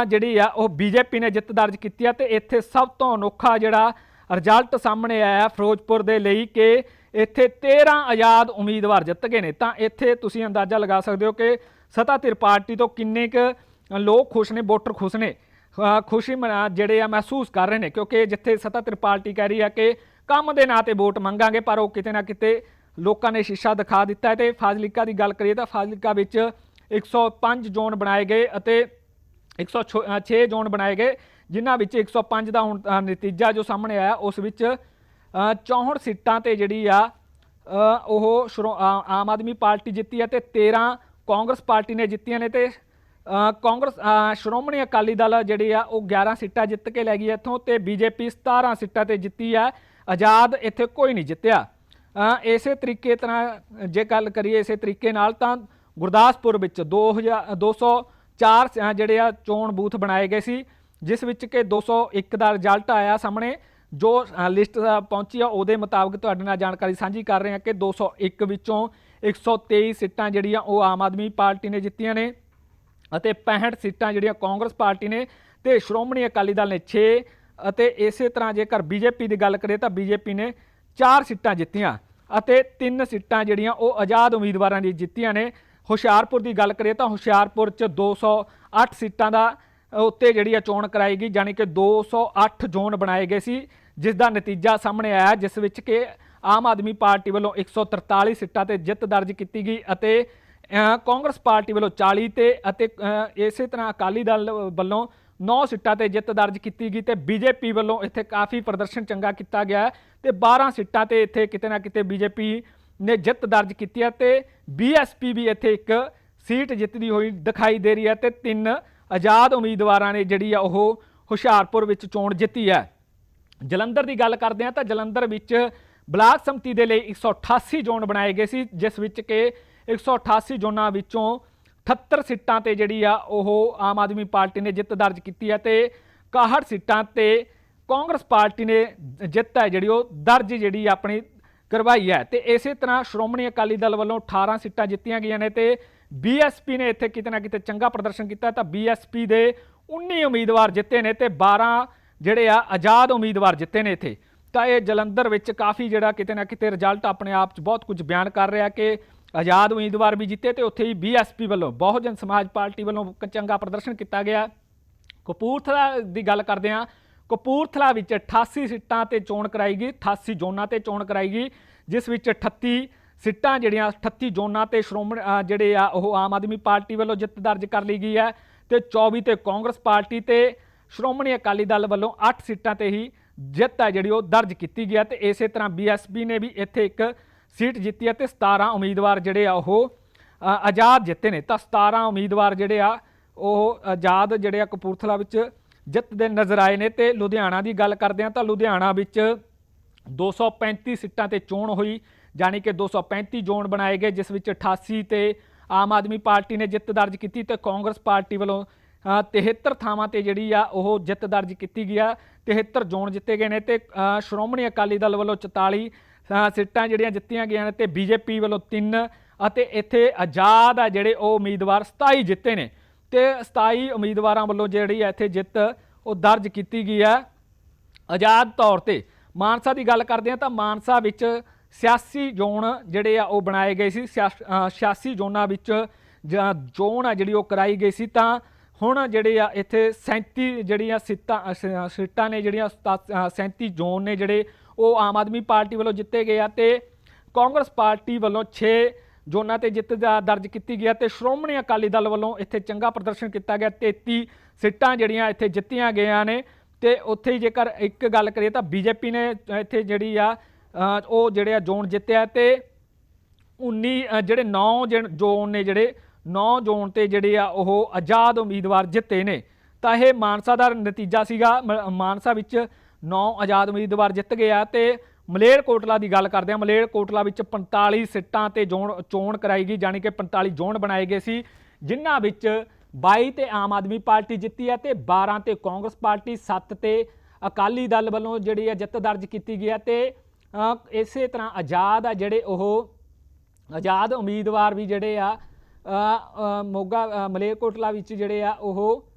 Speaker 1: ਜਿਹੜੀ ਆ ਉਹ ਬੀਜੇਪੀ ਨੇ ਜਿੱਤ ਦਰਜ ਕੀਤੀ ਹੈ ਤੇ ਇੱਥੇ ਸਭ ਤੋਂ ਅਨੋਖਾ ਜਿਹੜਾ ਰਿਜ਼ਲਟ ਸਾਹਮਣੇ ਆਇਆ ਫਿਰੋਜ਼ਪੁਰ ਦੇ ਲਈ ਕਿ ਇੱਥੇ 13 ਆਜ਼ਾਦ ਉਮੀਦਵਾਰ ਜਿੱਤ ਗਏ ਨੇ। ਤਾਂ ਇੱਥੇ ਤੁਸੀਂ ਅੰਦਾਜ਼ਾ ਲਗਾ ਸਕਦੇ ਹੋ ਕਿ ਸੱਤਾਧਿਰ ਪਾਰਟੀ ਤੋਂ ਕਿੰਨੇ ਕੁ ਲੋਕ ਖੁਸ਼ ਨੇ, ਵੋਟਰ ਖੁਸ਼ ਨੇ। ਖੁਸ਼ੀ ਮਨਾ ਜਿਹੜੇ ਆ ਮਹਿਸੂਸ ਕਰ ਰਹੇ ਨੇ ਕਿਉਂਕਿ ਜਿੱਥੇ ਸੱਤਾਧਿਰ ਪਾਰਟੀ ਕਹਿ ਰਹੀ ਆ ਕਿ ਕੰਮ ਦੇ ਨਾਂ ਤੇ ਵੋਟ ਮੰਗਾਂਗੇ ਪਰ ਉਹ ਕਿਤੇ ਨਾ ਕਿਤੇ ਲੋਕਾਂ ਨੇ ਸ਼ੀਸ਼ਾ ਦਿਖਾ ਦਿੱਤਾ ਹੈ ਤੇ ਫਾਜ਼ਿਲਕਾ ਦੀ ਗੱਲ ਕਰੀਏ ਤਾਂ ਫਾਜ਼ਿਲਕਾ ਵਿੱਚ 105 ਜ਼ੋਨ ਬਣਾਏ ਗਏ ਅਤੇ 106 ਜ਼ੋਨ ਬਣਾਏ ਗਏ ਜਿਨ੍ਹਾਂ ਵਿੱਚ 105 ਦਾ ਹੁਣ ਨਤੀਜਾ ਜੋ ਸਾਹਮਣੇ ਆਇਆ ਉਸ ਵਿੱਚ ਅ, 64 ਸੀਟਾਂ ਤੇ ਜਿਹੜੀ ਆ ਉਹ ਸ਼੍ਰੋ- ਆਮ ਆਦਮੀ ਪਾਰਟੀ ਜਿੱਤੀ ਹੈ ਤੇ 13 ਕਾਂਗਰਸ ਪਾਰਟੀ ਨੇ ਜਿੱਤੀਆਂ ਨੇ ਤੇ ਕਾਂਗਰਸ ਸ਼੍ਰੋਮਣੀ ਅਕਾਲੀ ਦਲ ਜਿਹੜੀ ਆ ਉਹ 11 ਸੀਟਾਂ ਜਿੱਤ ਕੇ ਲੈ ਗਈ ਹੈ ਇੱਥੋਂ ਤੇ ਬੀਜੇਪੀ 17 ਸੀਟਾਂ ਤੇ ਜਿੱਤੀ ਆ ਆਜ਼ਾਦ ਇੱਥੇ ਕੋਈ ਨਹੀਂ ਜਿੱਤਿਆ। ਇਸੇ ਤਰੀਕੇ ਤਰ੍ਹਾਂ, ਜੇ ਗੱਲ ਕਰੀਏ ਇਸੇ ਤਰੀਕੇ ਨਾਲ ਤਾਂ ਗੁਰਦਾਸਪੁਰ ਵਿੱਚ 2000 204 ਸ- ਜਿਹੜੇ ਆ ਚੋਣ ਬੂਥ ਬਣਾਏ ਗਏ ਸੀ, ਜਿਸ ਵਿੱਚ ਕਿ 201 ਦਾ ਰਿਜ਼ਲਟ ਆਇਆ ਸਾਹਮਣੇ, ਜੋ ਲਿਸਟ ਪਹੁੰਚੀ ਆ, ਉਹਦੇ ਮੁਤਾਬਕ ਤੁਹਾਡੇ ਨਾਲ ਜਾਣਕਾਰੀ ਸਾਂਝੀ ਕਰ ਰਹੇ ਹਾਂ ਕਿ 201 ਵਿੱਚੋਂ 123 ਸੀਟਾਂ ਜਿਹੜੀਆਂ ਉਹ ਆਮ ਆਦਮੀ ਪਾਰਟੀ ਨੇ ਜਿੱਤੀਆਂ ਨੇ ਅਤੇ 65 ਸੀਟਾਂ ਜਿਹੜੀਆਂ ਕਾਂਗਰਸ ਪਾਰਟੀ ਨੇ ਤੇ ਸ਼੍ਰੋਮਣੀ ਅਕਾਲੀ ਦਲ ਨੇ 6 ਅਤੇ ਇਸੇ ਤਰ੍ਹਾਂ ਜੇਕਰ ਬੀਜੇਪੀ ਦੀ ਗੱਲ ਕਰੀਏ ਤਾਂ ਬੀਜੇਪੀ ਨੇ 4 ਸੀਟਾਂ ਜਿੱਤੀਆਂ ਅਤੇ 3 ਸੀਟਾਂ ਜਿਹੜੀਆਂ ਉਹ ਆਜ਼ਾਦ ਉਮੀਦਵਾਰਾਂ ਦੀ ਜਿੱਤੀਆਂ ਨੇ। ਹੁਸ਼ਿਆਰਪੁਰ ਦੀ ਗੱਲ ਕਰੀਏ ਤਾਂ ਹੁਸ਼ਿਆਰਪੁਰ 'ਚ 208 ਸੀਟਾਂ ਦਾ ਉੱਤੇ ਜਿਹੜੀ ਆ ਚੋਣ ਕਰਾਈ ਗਈ ਯਾਨੀ ਕਿ 208 ਜ਼ੋਨ ਬਣਾਏ ਗਏ ਸੀ, ਜਿਸ ਦਾ ਨਤੀਜਾ ਸਾਹਮਣੇ ਆਇਆ, ਜਿਸ ਵਿੱਚ ਕਿ ਆਮ ਆਦਮੀ ਪਾਰਟੀ ਵੱਲੋਂ 143 ਸੀਟਾਂ ਤੇ ਜਿੱਤ ਦਰਜ ਕੀਤੀ ਗਈ ਅਤੇ ਕਾਂਗਰਸ ਪਾਰਟੀ ਵੱਲੋਂ 40 ਤੇ ਅਤੇ ਇਸੇ ਤਰ੍ਹਾਂ ਅਕਾਲੀ ਦਲ ਵੱਲੋਂ 9 ਸੀਟਾਂ ਤੇ ਜਿੱਤ ਦਰਜ ਕੀਤੀ ਗਈ ਤੇ ਬੀਜੇਪੀ ਵੱਲੋਂ ਇੱਥੇ ਕਾਫੀ ਪ੍ਰਦਰਸ਼ਨ ਚੰਗਾ ਕੀਤਾ ਗਿਆ ਹੈ ਤੇ 12 ਸੀਟਾਂ ਤੇ ਇੱਥੇ ਕਿਤੇ ਨਾ ਕਿਤੇ ਬੀਜੇਪੀ ਨੇ ਜਿੱਤ ਦਰਜ ਕੀਤੀ ਹੈ ਤੇ ਬੀਐਸਪੀ ਵੀ ਇੱਥੇ ਇੱਕ ਸੀਟ ਜਿੱਤਦੀ ਹੋਈ ਦਿਖਾਈ ਦੇ ਰਹੀ ਹੈ ਤੇ ਤਿੰਨ ਆਜ਼ਾਦ ਉਮੀਦਵਾਰਾਂ ਨੇ ਜਿਹੜੀ ਆ ਉਹ ਹੁਸ਼ਿਆਰਪੁਰ ਵਿੱਚ ਚੋਣ ਜਿੱਤੀ ਹੈ। ਜਲੰਧਰ ਦੀ ਗੱਲ ਕਰਦੇ ਹਾਂ ਤਾਂ ਜਲੰਧਰ ਵਿੱਚ ਬਲਾਕ ਸੰਮਤੀ ਦੇ ਲਈ 188 ਜ਼ੋਨ ਬਣਾਏ ਗਏ ਸੀ, ਜਿਸ ਵਿੱਚ ਕਿ 188 ਜ਼ੋਨਾਂ ਵਿੱਚੋਂ 78 ਸੀਟਾਂ ਤੇ ਜਿਹੜੀ ਆ ਉਹ ਆਮ ਆਦਮੀ ਪਾਰਟੀ ਨੇ ਜਿੱਤ ਦਰਜ ਕੀਤੀ ਹੈ ਤੇ 61 ਸੀਟਾਂ ਤੇ ਕਾਂਗਰਸ ਪਾਰਟੀ ਨੇ ਜਿੱਤ ਹੈ ਜਿਹੜੀ ਉਹ ਦਰਜ ਜਿਹੜੀ ਆਪਣੀ ਕਰਵਾਈ ਹੈ। ਤੇ ਇਸੇ ਤਰ੍ਹਾਂ ਸ਼੍ਰੋਮਣੀ ਅਕਾਲੀ ਦਲ ਵੱਲੋਂ 18 ਸੀਟਾਂ ਜਿੱਤੀਆਂ ਗਈਆਂ ਨੇ ਤੇ ਬੀਐਸਪੀ ਨੇ ਇੱਥੇ ਕਿਤੇ ਨਾ ਕਿਤੇ ਚੰਗਾ ਪ੍ਰਦਰਸ਼ਨ ਕੀਤਾ ਤਾਂ ਬੀਐਸਪੀ ਦੇ 19 ਉਮੀਦਵਾਰ ਜਿੱਤੇ ਨੇ ਤੇ 12 ਜਿਹੜੇ ਆ ਆਜ਼ਾਦ ਉਮੀਦਵਾਰ ਜਿੱਤੇ ਨੇ ਇੱਥੇ। ਤਾਂ ਇਹ ਜਲੰਧਰ ਵਿੱਚ ਕਾਫੀ ਜਿਹੜਾ ਕਿਤੇ ਨਾ ਕਿਤੇ ਰਿਜ਼ਲਟ ਆਪਣੇ ਆਪ 'ਚ ਬਹੁਤ ਕੁਝ ਬਿਆਨ ਕਰ ਰਿਹਾ ਕਿ ਆਜ਼ਾਦ ਉਮੀਦਵਾਰ ਵੀ ਜਿੱਤੇ ਤੇ ਉੱਥੇ ਹੀ ਬੀਐਸਪੀ ਵੱਲੋਂ ਬਹੁਜਨ ਸਮਾਜ ਪਾਰਟੀ ਵੱਲੋਂ ਕ- ਚੰਗਾ ਪ੍ਰਦਰਸ਼ਨ ਕੀਤਾ ਗਿਆ। ਕਪੂਰਥਲਾ ਦੀ ਗੱਲ ਕਰਦੇ ਹਾਂ। ਕਪੂਰਥਲਾ ਵਿੱਚ 88 ਸੀਟਾਂ ਤੇ ਚੋਣ ਕਰਾਈ ਗਈ 88 ਜ਼ੋਨਾਂ ਤੇ ਚੋਣ ਕਰਾਈ ਗਈ, ਜਿਸ ਵਿੱਚ 38 ਸੀਟਾਂ ਜਿਹੜੀਆਂ 38 ਜ਼ੋਨਾਂ ਤੇ ਸ਼੍ਰੋਮਣੀ ਜਿਹੜੇ ਆ, ਉਹ ਆਮ ਆਦਮੀ ਪਾਰਟੀ ਵੱਲੋਂ ਜਿੱਤ ਦਰਜ ਕਰ ਲਈ ਗਈ ਹੈ ਤੇ 24 ਤੇ ਕਾਂਗਰਸ ਪਾਰਟੀ ਤੇ ਸ਼੍ਰੋਮਣੀ ਅਕਾਲੀ ਦਲ ਵੱਲੋਂ 8 ਸੀਟਾਂ ਤੇ ਹੀ ਜਿੱਤ ਹੈ ਜਿਹੜੀ ਉਹ ਦਰਜ ਕੀਤੀ ਗਈ ਹੈ ਤੇ ਇਸੇ ਤਰ੍ਹਾਂ ਬੀਐਸਪੀ ਨੇ ਵੀ ਇੱਥੇ ਇੱਕ ਸੀਟ ਜਿੱਤੀ ਹੈ ਤੇ 17 ਉਮੀਦਵਾਰ ਜਿਹੜੇ ਆ ਉਹ ਆਜ਼ਾਦ ਜਿੱਤੇ ਨੇ। ਤਾਂ 17 ਉਮੀਦਵਾਰ ਜਿਹੜੇ ਆ ਉਹ ਆਜ਼ਾਦ ਜਿਹੜੇ ਆ ਕਪੂਰਥਲਾ ਵਿੱਚ ਜਿੱਤਦੇ ਨਜ਼ਰ ਆਏ ਨੇ। ਤੇ ਲੁਧਿਆਣਾ ਦੀ ਗੱਲ ਕਰਦੇ ਆ ਤਾਂ ਲੁਧਿਆਣਾ ਵਿੱਚ 235 ਸੀਟਾਂ ਤੇ ਚੋਣ ਹੋਈ ਯਾਨੀ ਕਿ 235 ਜ਼ੋਨ ਬਣਾਏ ਗਏ ਜਿਸ ਵਿੱਚ 88 ਤੇ ਆਮ ਆਦਮੀ ਪਾਰਟੀ ਨੇ ਜਿੱਤ ਦਰਜ ਕੀਤੀ ਤੇ ਕਾਂਗਰਸ ਪਾਰਟੀ ਵੱਲੋਂ ਅ, 73 ਥਾਵਾਂ ਤੇ ਜਿਹੜੀ ਆ ਉਹ ਜਿੱਤ ਦਰਜ ਕੀਤੀ ਗਈ ਆ। 73 ਜ਼ੋਨ ਜਿੱਤੇ ਗਏ ਨੇ ਤੇ ਸ਼੍ਰੋਮਣੀ ਅਕਾਲੀ ਦਲ ਵੱਲੋਂ 44 ਅ, ਸੀਟਾਂ ਜਿਹੜੀਆਂ ਜਿੱਤੀਆਂ ਗਈਆਂ ਨੇ ਤੇ ਬੀਜੇਪੀ ਵੱਲੋਂ 3 ਅਤੇ ਇੱਥੇ ਆਜ਼ਾਦ ਆ ਜਿਹੜੇ ਉਹ ਉਮੀਦਵਾਰ 27 ਜਿੱਤੇ ਨੇ ਤੇ 27 ਉਮੀਦਵਾਰਾਂ ਵੱਲੋਂ ਜਿਹੜੀ ਆ ਇੱਥੇ ਜਿੱਤ ਉਹ ਦਰਜ ਕੀਤੀ ਗਈ ਹੈ ਆਜ਼ਾਦ ਤੌਰ ਤੇ ਮਾਨਸਾ ਦੀ ਗੱਲ ਕਰਦੇ ਆ ਤਾਂ ਮਾਨਸਾ ਵਿੱਚ ਸਿਆਸੀ ਜ਼ੋਨ ਜਿਹੜੇ ਆ ਉਹ ਬਣਾਏ ਗਏ ਸੀ। ਸਿਆਸ- ਅ, ਸਿਆਸੀ ਜ਼ੋਨਾਂ ਵਿੱਚ ਜਾਂ ਜ਼ੋਨ ਆ ਜਿਹੜੀ ਉਹ ਕਰਾਈ ਗਈ ਸੀ ਤਾਂ ਹੁਣ ਜਿਹੜੇ ਆ ਇੱਥੇ 37 ਜਿਹੜੀਆਂ ਸੀਟਾਂ ਸ- ਸੀਟਾਂ ਨੇ ਜਿਹੜੀਆਂ ਸਤਾ- ਅ, 37 ਜ਼ੋਨ ਨੇ ਜਿਹੜੇ ਉਹ ਆਮ ਆਦਮੀ ਪਾਰਟੀ ਵੱਲੋਂ ਜਿੱਤੇ ਗਏ ਆ ਤੇ ਕਾਂਗਰਸ ਪਾਰਟੀ ਵੱਲੋਂ 6 ਜ਼ੋਨਾਂ ਤੇ ਜਿੱਤ ਦਾ ਦਰਜ ਕੀਤੀ ਗਿਆ ਤੇ ਸ਼੍ਰੋਮਣੀ ਅਕਾਲੀ ਦਲ ਵੱਲੋਂ ਇੱਥੇ ਚੰਗਾ ਪ੍ਰਦਰਸ਼ਨ ਕੀਤਾ ਗਿਆ। 33 ਸੀਟਾਂ ਜਿਹੜੀਆਂ ਇੱਥੇ ਜਿੱਤੀਆਂ ਗਈਆਂ ਨੇ ਤੇ ਉੱਥੇ ਹੀ ਜੇਕਰ ਇੱਕ ਗੱਲ ਕਰੀਏ ਤਾਂ ਬੀਜੇਪੀ ਨੇ ਇੱਥੇ ਜਿਹੜੀ ਆ ਉਹ ਜਿਹੜੇ ਆ ਜ਼ੋਨ ਜਿੱਤਿਆ ਤੇ 19 ਜਿਹੜੇ 9 ਜ਼ੋਨ ਨੇ ਜਿਹੜੇ 9 ਜ਼ੋਨ ਤੇ ਜਿਹੜੇ ਆ ਉਹ ਆਜ਼ਾਦ ਉਮੀਦਵਾਰ ਜਿੱਤੇ ਨੇ। ਤਾਂ ਇਹ ਮਾਨਸਾ ਦਾ ਨਤੀਜਾ ਸੀਗਾ। ਮ- ਮਾਨਸਾ ਵਿੱਚ ਨੌ ਆਜ਼ਾਦ ਉਮੀਦਵਾਰ ਜਿੱਤ ਗਏ ਆ ਤੇ ਮਲੇਰ ਕੋਟਲਾ ਦੀ ਗੱਲ ਕਰਦੇ ਆ। ਮਲੇਰ ਕੋਟਲਾ ਵਿੱਚ 45 ਸੀਟਾਂ ਤੇ ਜ਼ੋਨ ਚੋਣ ਕਰਾਈ ਗਈ ਯਾਨੀ ਕਿ 45 ਜ਼ੋਨ ਬਣਾਏ ਗਏ ਸੀ, ਜਿਨ੍ਹਾਂ ਵਿੱਚ 22 ਤੇ ਆਮ ਆਦਮੀ ਪਾਰਟੀ ਜਿੱਤੀ ਹੈ ਤੇ 12 ਤੇ ਕਾਂਗਰਸ ਪਾਰਟੀ 7 ਤੇ ਅਕਾਲੀ ਦਲ ਵੱਲੋਂ ਜਿਹੜੀ ਆ ਜਿੱਤ ਦਰਜ ਕੀਤੀ ਗਈ ਹੈ ਤੇ ਇਸੇ ਤਰ੍ਹਾਂ ਆਜ਼ਾਦ ਆ ਜਿਹੜੇ ਉਹ, ਆਜ਼ਾਦ ਉਮੀਦਵਾਰ ਵੀ ਜਿਹੜੇ ਆ ਮੋਗਾ ਮਲੇਰਕੋਟਲਾ ਵਿੱਚ ਜਿਹੜੇ ਆ ਉਹ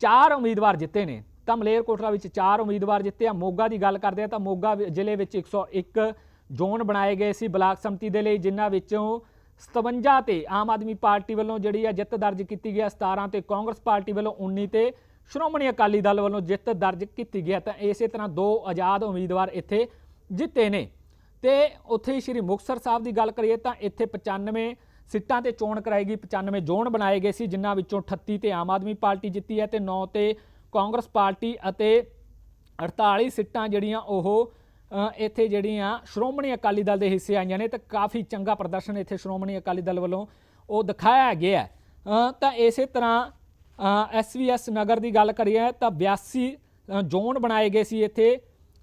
Speaker 1: ਚਾਰ ਉਮੀਦਵਾਰ ਜਿੱਤੇ ਨੇ। ਤਾਂ ਮਲੇਰਕੋਟਲਾ ਵਿੱਚ ਚਾਰ ਉਮੀਦਵਾਰ ਜਿੱਤੇ ਆ। ਮੋਗਾ ਦੀ ਗੱਲ ਕਰਦੇ ਆ ਤਾਂ ਮੋਗਾ ਜ਼ਿਲ੍ਹੇ ਵਿੱਚ 101 ਜ਼ੋਨ ਬਣਾਏ ਗਏ ਸੀ ਬਲਾਕ ਸੰਮਤੀ ਦੇ ਲਈ, ਜਿਨ੍ਹਾਂ ਵਿੱਚੋਂ 57 ਤੇ ਆਮ ਆਦਮੀ ਪਾਰਟੀ ਵੱਲੋਂ ਜਿਹੜੀ ਆ ਜਿੱਤ ਦਰਜ ਕੀਤੀ ਗਈ ਆ। 17 ਤੇ ਕਾਂਗਰਸ ਪਾਰਟੀ ਵੱਲੋਂ 19 ਤੇ ਸ਼੍ਰੋਮਣੀ ਅਕਾਲੀ ਦਲ ਵੱਲੋਂ ਜਿੱਤ ਦਰਜ ਕੀਤੀ ਗਈ ਆ। ਤਾਂ ਇਸੇ ਤਰ੍ਹਾਂ ਦੋ ਆਜ਼ਾਦ ਉਮੀਦਵਾਰ ਇੱਥੇ ਜਿੱਤੇ ਨੇ। ਤੇ ਉੱਥੇ ਹੀ ਸ਼੍ਰੀ ਮੁਕਤਸਰ ਸਾਹਿਬ ਦੀ ਗੱਲ ਕਰੀਏ ਤਾਂ ਇੱਥੇ 95 ਸੀਟਾਂ ਤੇ ਚੋਣ ਕਰਾਈ ਗਈ। 95 ਜ਼ੋਨ ਬਣਾਏ ਗਏ ਸੀ, ਜਿਨ੍ਹਾਂ ਵਿੱਚੋਂ 38 ਤੇ ਆਮ ਆਦਮੀ ਪਾਰਟੀ ਜਿੱਤੀ ਹੈ ਤੇ 9 ਤੇ ਕਾਂਗਰਸ ਪਾਰਟੀ ਅਤੇ 48 ਸੀਟਾਂ ਜਿਹੜੀਆਂ ਉਹ ਇੱਥੇ ਜਿਹੜੀਆਂ ਸ਼੍ਰੋਮਣੀ ਅਕਾਲੀ ਦਲ ਦੇ ਹਿੱਸੇ ਆਈਆਂ ਨੇ ਤੇ ਕਾਫੀ ਚੰਗਾ ਪ੍ਰਦਰਸ਼ਨ ਇੱਥੇ ਸ਼੍ਰੋਮਣੀ ਅਕਾਲੀ ਦਲ ਵੱਲੋਂ ਉਹ ਦਿਖਾਇਆ ਗਿਆ ਤਾਂ ਇਸੇ ਤਰ੍ਹਾਂ ਐਸਵੀਐਸ ਨਗਰ ਦੀ ਗੱਲ ਕਰੀਏ ਤਾਂ 82 ਜ਼ੋਨ ਬਣਾਏ ਗਏ ਸੀ ਇੱਥੇ।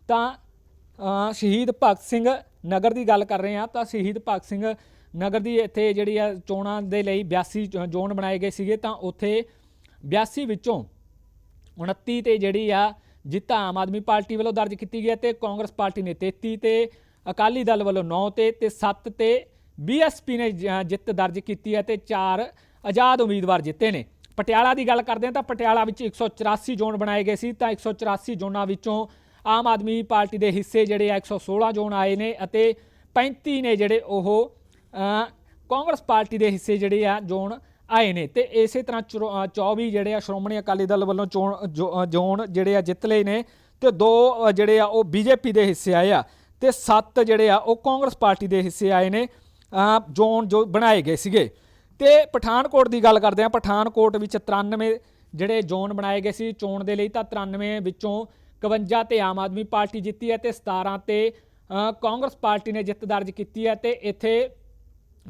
Speaker 1: ਤਾਂ ਸ਼ਹੀਦ ਭਗਤ ਸਿੰਘ ਨਗਰ ਦੀ ਗੱਲ ਕਰ ਰਹੇ ਹਾਂ ਤਾਂ ਸ਼ਹੀਦ ਭਗਤ ਸਿੰਘ ਨਗਰ ਦੀ ਇੱਥੇ ਜਿਹੜੀ ਆ ਚੋਣਾਂ ਦੇ ਲਈ 82 ਜ਼ੋਨ ਬਣਾਏ ਗਏ ਸੀਗੇ ਤਾਂ ਉੱਥੇ 82 ਵਿੱਚੋਂ 29 ਤੇ ਜਿਹੜੀ ਆ ਜਿੱਤ ਆਮ ਆਦਮੀ ਪਾਰਟੀ ਵੱਲੋਂ ਦਰਜ ਕੀਤੀ ਗਈ ਹੈ ਤੇ ਕਾਂਗਰਸ ਪਾਰਟੀ ਨੇ 33 ਤੇ, ਅਕਾਲੀ ਦਲ ਵੱਲੋਂ 9 ਤੇ ਤੇ 7 ਤੇ ਬੀਐਸਪੀ ਨੇ ਜਿੱਤ ਦਰਜ ਕੀਤੀ ਹੈ ਤੇ 4 ਆਜ਼ਾਦ ਉਮੀਦਵਾਰ ਜਿੱਤੇ ਨੇ। ਪਟਿਆਲਾ ਦੀ ਗੱਲ ਕਰਦੇ ਹਾਂ ਤਾਂ ਪਟਿਆਲਾ ਵਿੱਚ 184 ਜ਼ੋਨ ਬਣਾਏ ਗਏ ਸੀ ਤਾਂ 184 ਜ਼ੋਨਾਂ ਵਿੱਚੋਂ ਆਮ ਆਦਮੀ ਪਾਰਟੀ ਦੇ ਹਿੱਸੇ ਜਿਹੜੇ ਆ 116 ਜ਼ੋਨ ਆਏ ਨੇ ਅਤੇ 35 ਨੇ ਜਿਹੜੇ ਉਹ ਕਾਂਗਰਸ ਪਾਰਟੀ ਦੇ ਹਿੱਸੇ ਜਿਹੜੇ ਆ ਜ਼ੋਨ ਆਏ ਨੇ ਤੇ ਇਸੇ ਤਰ੍ਹਾਂ ਚੁਰੋ- ਅ, 24 ਜਿਹੜੇ ਆ ਸ਼੍ਰੋਮਣੀ ਅਕਾਲੀ ਦਲ ਵੱਲੋਂ ਚੋਣ ਜੋ- ਜ਼ੋਨ ਜਿਹੜੇ ਆ ਜਿੱਤ ਲਏ ਨੇ ਤੇ ਦੋ ਜਿਹੜੇ ਆ ਉਹ ਬੀਜੇਪੀ ਦੇ ਹਿੱਸੇ ਆਏ ਆ ਤੇ ਸੱਤ ਜਿਹੜੇ ਆ ਉਹ ਕਾਂਗਰਸ ਪਾਰਟੀ ਦੇ ਹਿੱਸੇ ਆਏ ਨੇ ਜ਼ੋਨ ਜੋ ਬਣਾਏ ਗਏ ਸੀਗੇ। ਤੇ ਪਠਾਨਕੋਟ ਦੀ ਗੱਲ ਕਰਦੇ ਆ ਪਠਾਨਕੋਟ ਵਿੱਚ 93 ਜਿਹੜੇ ਜ਼ੋਨ ਬਣਾਏ ਗਏ ਸੀ ਚੋਣ ਦੇ ਲਈ ਤਾਂ 93 ਵਿੱਚੋਂ 51 ਤੇ ਆਮ ਆਦਮੀ ਪਾਰਟੀ ਜਿੱਤੀ ਹੈ ਤੇ 17 ਤੇ ਕਾਂਗਰਸ ਪਾਰਟੀ ਨੇ ਜਿੱਤ ਦਰਜ ਕੀਤੀ ਹੈ ਤੇ ਇੱਥੇ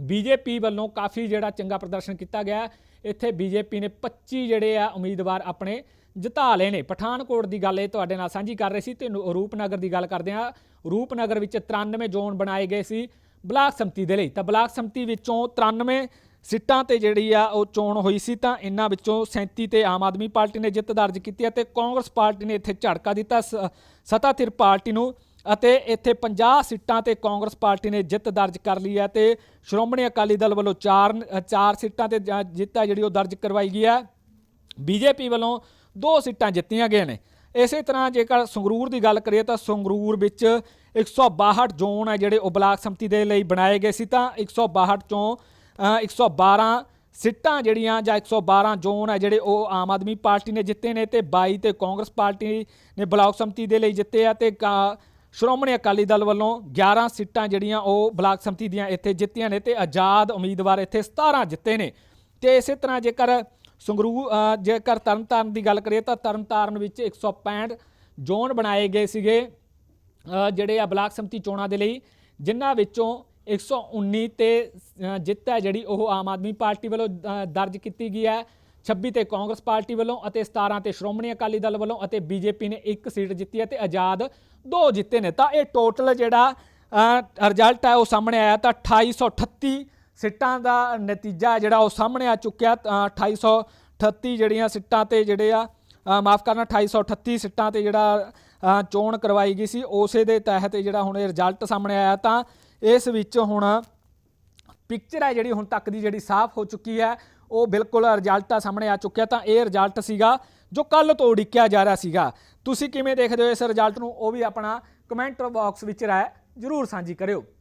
Speaker 1: ਬੀਜੇਪੀ ਵੱਲੋਂ ਕਾਫੀ ਜਿਹੜਾ ਚੰਗਾ ਪ੍ਰਦਰਸ਼ਨ ਕੀਤਾ ਗਿਆ ਹੈ। ਇੱਥੇ ਬੀਜੇਪੀ ਨੇ 25 ਜਿਹੜੇ ਆ ਉਮੀਦਵਾਰ ਆਪਣੇ ਜਿਤਾ ਲਏ ਨੇ। ਪਠਾਨਕੋਟ ਦੀ ਗੱਲ ਇਹ ਤੁਹਾਡੇ ਨਾਲ ਸਾਂਝੀ ਕਰ ਰਹੇ ਸੀ ਤੇ ਰੂਪਨਗਰ ਦੀ ਗੱਲ ਕਰਦੇ ਆ। ਰੂਪਨਗਰ ਵਿੱਚ 93 ਜ਼ੋਨ ਬਣਾਏ ਗਏ ਸੀ ਬਲਾਕ ਸੰਮਤੀ ਦੇ ਲਈ। ਤਾਂ ਬਲਾਕ ਸੰਮਤੀ ਵਿੱਚੋਂ 93 ਸੀਟਾਂ ਤੇ ਜਿਹੜੀ ਆ ਉਹ ਚੋਣ ਹੋਈ ਸੀ ਤਾਂ ਇਹਨਾਂ ਵਿੱਚੋਂ 37 ਤੇ ਆਮ ਆਦਮੀ ਪਾਰਟੀ ਨੇ ਜਿੱਤ ਦਰਜ ਕੀਤੀ ਅਤੇ ਕਾਂਗਰਸ ਪਾਰਟੀ ਨੇ ਇੱਥੇ ਝੜਕਾ ਦਿੱਤਾ। ਸ- ਸੱਤਾਧਿਰ ਪਾਰਟੀ ਨੂੰ ਅਤੇ ਇੱਥੇ 50 ਸੀਟਾਂ ਤੇ ਕਾਂਗਰਸ ਪਾਰਟੀ ਨੇ ਜਿੱਤ ਦਰਜ ਕਰ ਲਈ ਹੈ ਤੇ ਸ਼੍ਰੋਮਣੀ ਅਕਾਲੀ ਦਲ ਵੱਲੋਂ 4 4 ਸੀਟਾਂ ਤੇ ਜ- ਜਿੱਤ ਹੈ ਜਿਹੜੀ ਉਹ ਦਰਜ ਕਰਵਾਈ ਗਈ ਹੈ। ਬੀਜੇਪੀ ਵੱਲੋਂ ਦੋ ਸੀਟਾਂ ਜਿੱਤੀਆਂ ਗਈਆਂ ਨੇ। ਇਸੇ ਤਰ੍ਹਾਂ ਜੇਕਰ ਸੰਗਰੂਰ ਦੀ ਗੱਲ ਕਰੀਏ ਤਾਂ ਸੰਗਰੂਰ ਵਿੱਚ 162 ਜ਼ੋਨ ਹੈ ਜਿਹੜੇ ਉਹ ਬਲਾਕ ਸੰਮਤੀ ਦੇ ਲਈ ਬਣਾਏ ਗਏ ਸੀ ਤਾਂ 162 ਚੋਂ ਅ, 112 ਸੀਟਾਂ ਜਿਹੜੀਆਂ ਜਾਂ 112 ਜ਼ੋਨ ਹੈ ਜਿਹੜੇ ਉਹ ਆਮ ਆਦਮੀ ਪਾਰਟੀ ਨੇ ਜਿੱਤੇ ਨੇ ਤੇ 22 ਤੇ ਕਾਂਗਰਸ ਪਾਰਟੀ ਨੇ ਬਲਾਕ ਸੰਮਤੀ ਦੇ ਲਈ ਜਿੱਤੇ ਆ ਤੇ ਕਾ- ਸ਼੍ਰੋਮਣੀ ਅਕਾਲੀ ਦਲ ਵੱਲੋਂ 11 ਸੀਟਾਂ ਜਿਹੜੀਆਂ ਉਹ ਬਲਾਕ ਸੰਮਤੀ ਦੀਆਂ ਇੱਥੇ ਜਿੱਤੀਆਂ ਨੇ ਤੇ ਆਜ਼ਾਦ ਉਮੀਦਵਾਰ ਇੱਥੇ 17 ਜਿੱਤੇ ਨੇ। ਤੇ ਇਸੇ ਤਰ੍ਹਾਂ ਜੇਕਰ ਸੰਗਰੂ ਜੇਕਰ ਤਰਨਤਾਰਨ ਦੀ ਗੱਲ ਕਰੀਏ ਤਾਂ ਤਰਨਤਾਰਨ ਵਿੱਚ 165 ਜ਼ੋਨ ਬਣਾਏ ਗਏ ਸੀਗੇ ਜਿਹੜੇ ਆ ਬਲਾਕ ਸੰਮਤੀ ਚੋਣਾਂ ਦੇ ਲਈ, ਜਿਨ੍ਹਾਂ ਵਿੱਚੋਂ 119 ਤੇ ਜਿੱਤ ਹੈ ਜਿਹੜੀ ਉਹ ਆਮ ਆਦਮੀ ਪਾਰਟੀ ਵੱਲੋਂ ਦਰਜ ਕੀਤੀ ਗਈ ਹੈ। 26 ਤੇ ਕਾਂਗਰਸ ਪਾਰਟੀ ਵੱਲੋਂ ਅਤੇ 17 ਤੇ ਸ਼੍ਰੋਮਣੀ ਅਕਾਲੀ ਦਲ ਵੱਲੋਂ ਅਤੇ ਬੀਜੇਪੀ ਨੇ ਇੱਕ ਸੀਟ ਜਿੱਤੀ ਹੈ ਤੇ ਆਜ਼ਾਦ ਦੋ ਜਿੱਤੇ ਨੇ। ਤਾਂ ਇਹ ਟੋਟਲ ਜਿਹੜਾ ਰਿਜ਼ਲਟ ਹੈ ਉਹ ਸਾਹਮਣੇ ਆਇਆ ਤਾਂ 2838 ਸੀਟਾਂ ਦਾ ਨਤੀਜਾ ਜਿਹੜਾ ਉਹ ਸਾਹਮਣੇ ਆ ਚੁੱਕਿਆ। ਤਾਂ 2838 ਜਿਹੜੀਆਂ ਸੀਟਾਂ ਤੇ ਜਿਹੜੇ ਆ ਮਾਫ ਕਰਨਾ 2838 ਸੀਟਾਂ ਤੇ ਜਿਹੜਾ ਚੋਣ ਕਰਵਾਈ ਗਈ ਸੀ, ਉਸੇ ਦੇ ਤਹਿਤ ਜਿਹੜਾ ਹੁਣ ਇਹ ਰਿਜ਼ਲਟ ਸਾਹਮਣੇ ਆਇਆ। ਤਾਂ ਇਸ ਵਿੱਚ ਹੁਣ ਪਿਕਚਰ ਹੈ ਜਿਹੜੀ ਹੁਣ ਤੱਕ ਦੀ ਜਿਹੜੀ ਸਾਫ਼ ਹੋ ਚੁੱਕੀ ਹੈ। ਉਹ ਬਿਲਕੁਲ ਰਿਜ਼ਲਟ ਆ ਸਾਹਮਣੇ ਆ ਚੁੱਕਿਆ ਤਾਂ ਇਹ ਰਿਜ਼ਲਟ ਸੀਗਾ ਜੋ ਕੱਲ ਤੋਂ ਉਡੀਕਿਆ ਜਾ ਰਿਹਾ ਸੀਗਾ। ਤੁਸੀਂ ਕਿਵੇਂ ਦੇਖਦੇ ਹੋ ਇਸ ਰਿਜ਼ਲਟ ਨੂੰ? ਉਹ ਵੀ ਆਪਣਾ ਕਮੈਂਟ ਬਾਕਸ ਵਿੱਚ ਰਾਏ ਜਰੂਰ ਸਾਂਝੀ ਕਰਿਓ।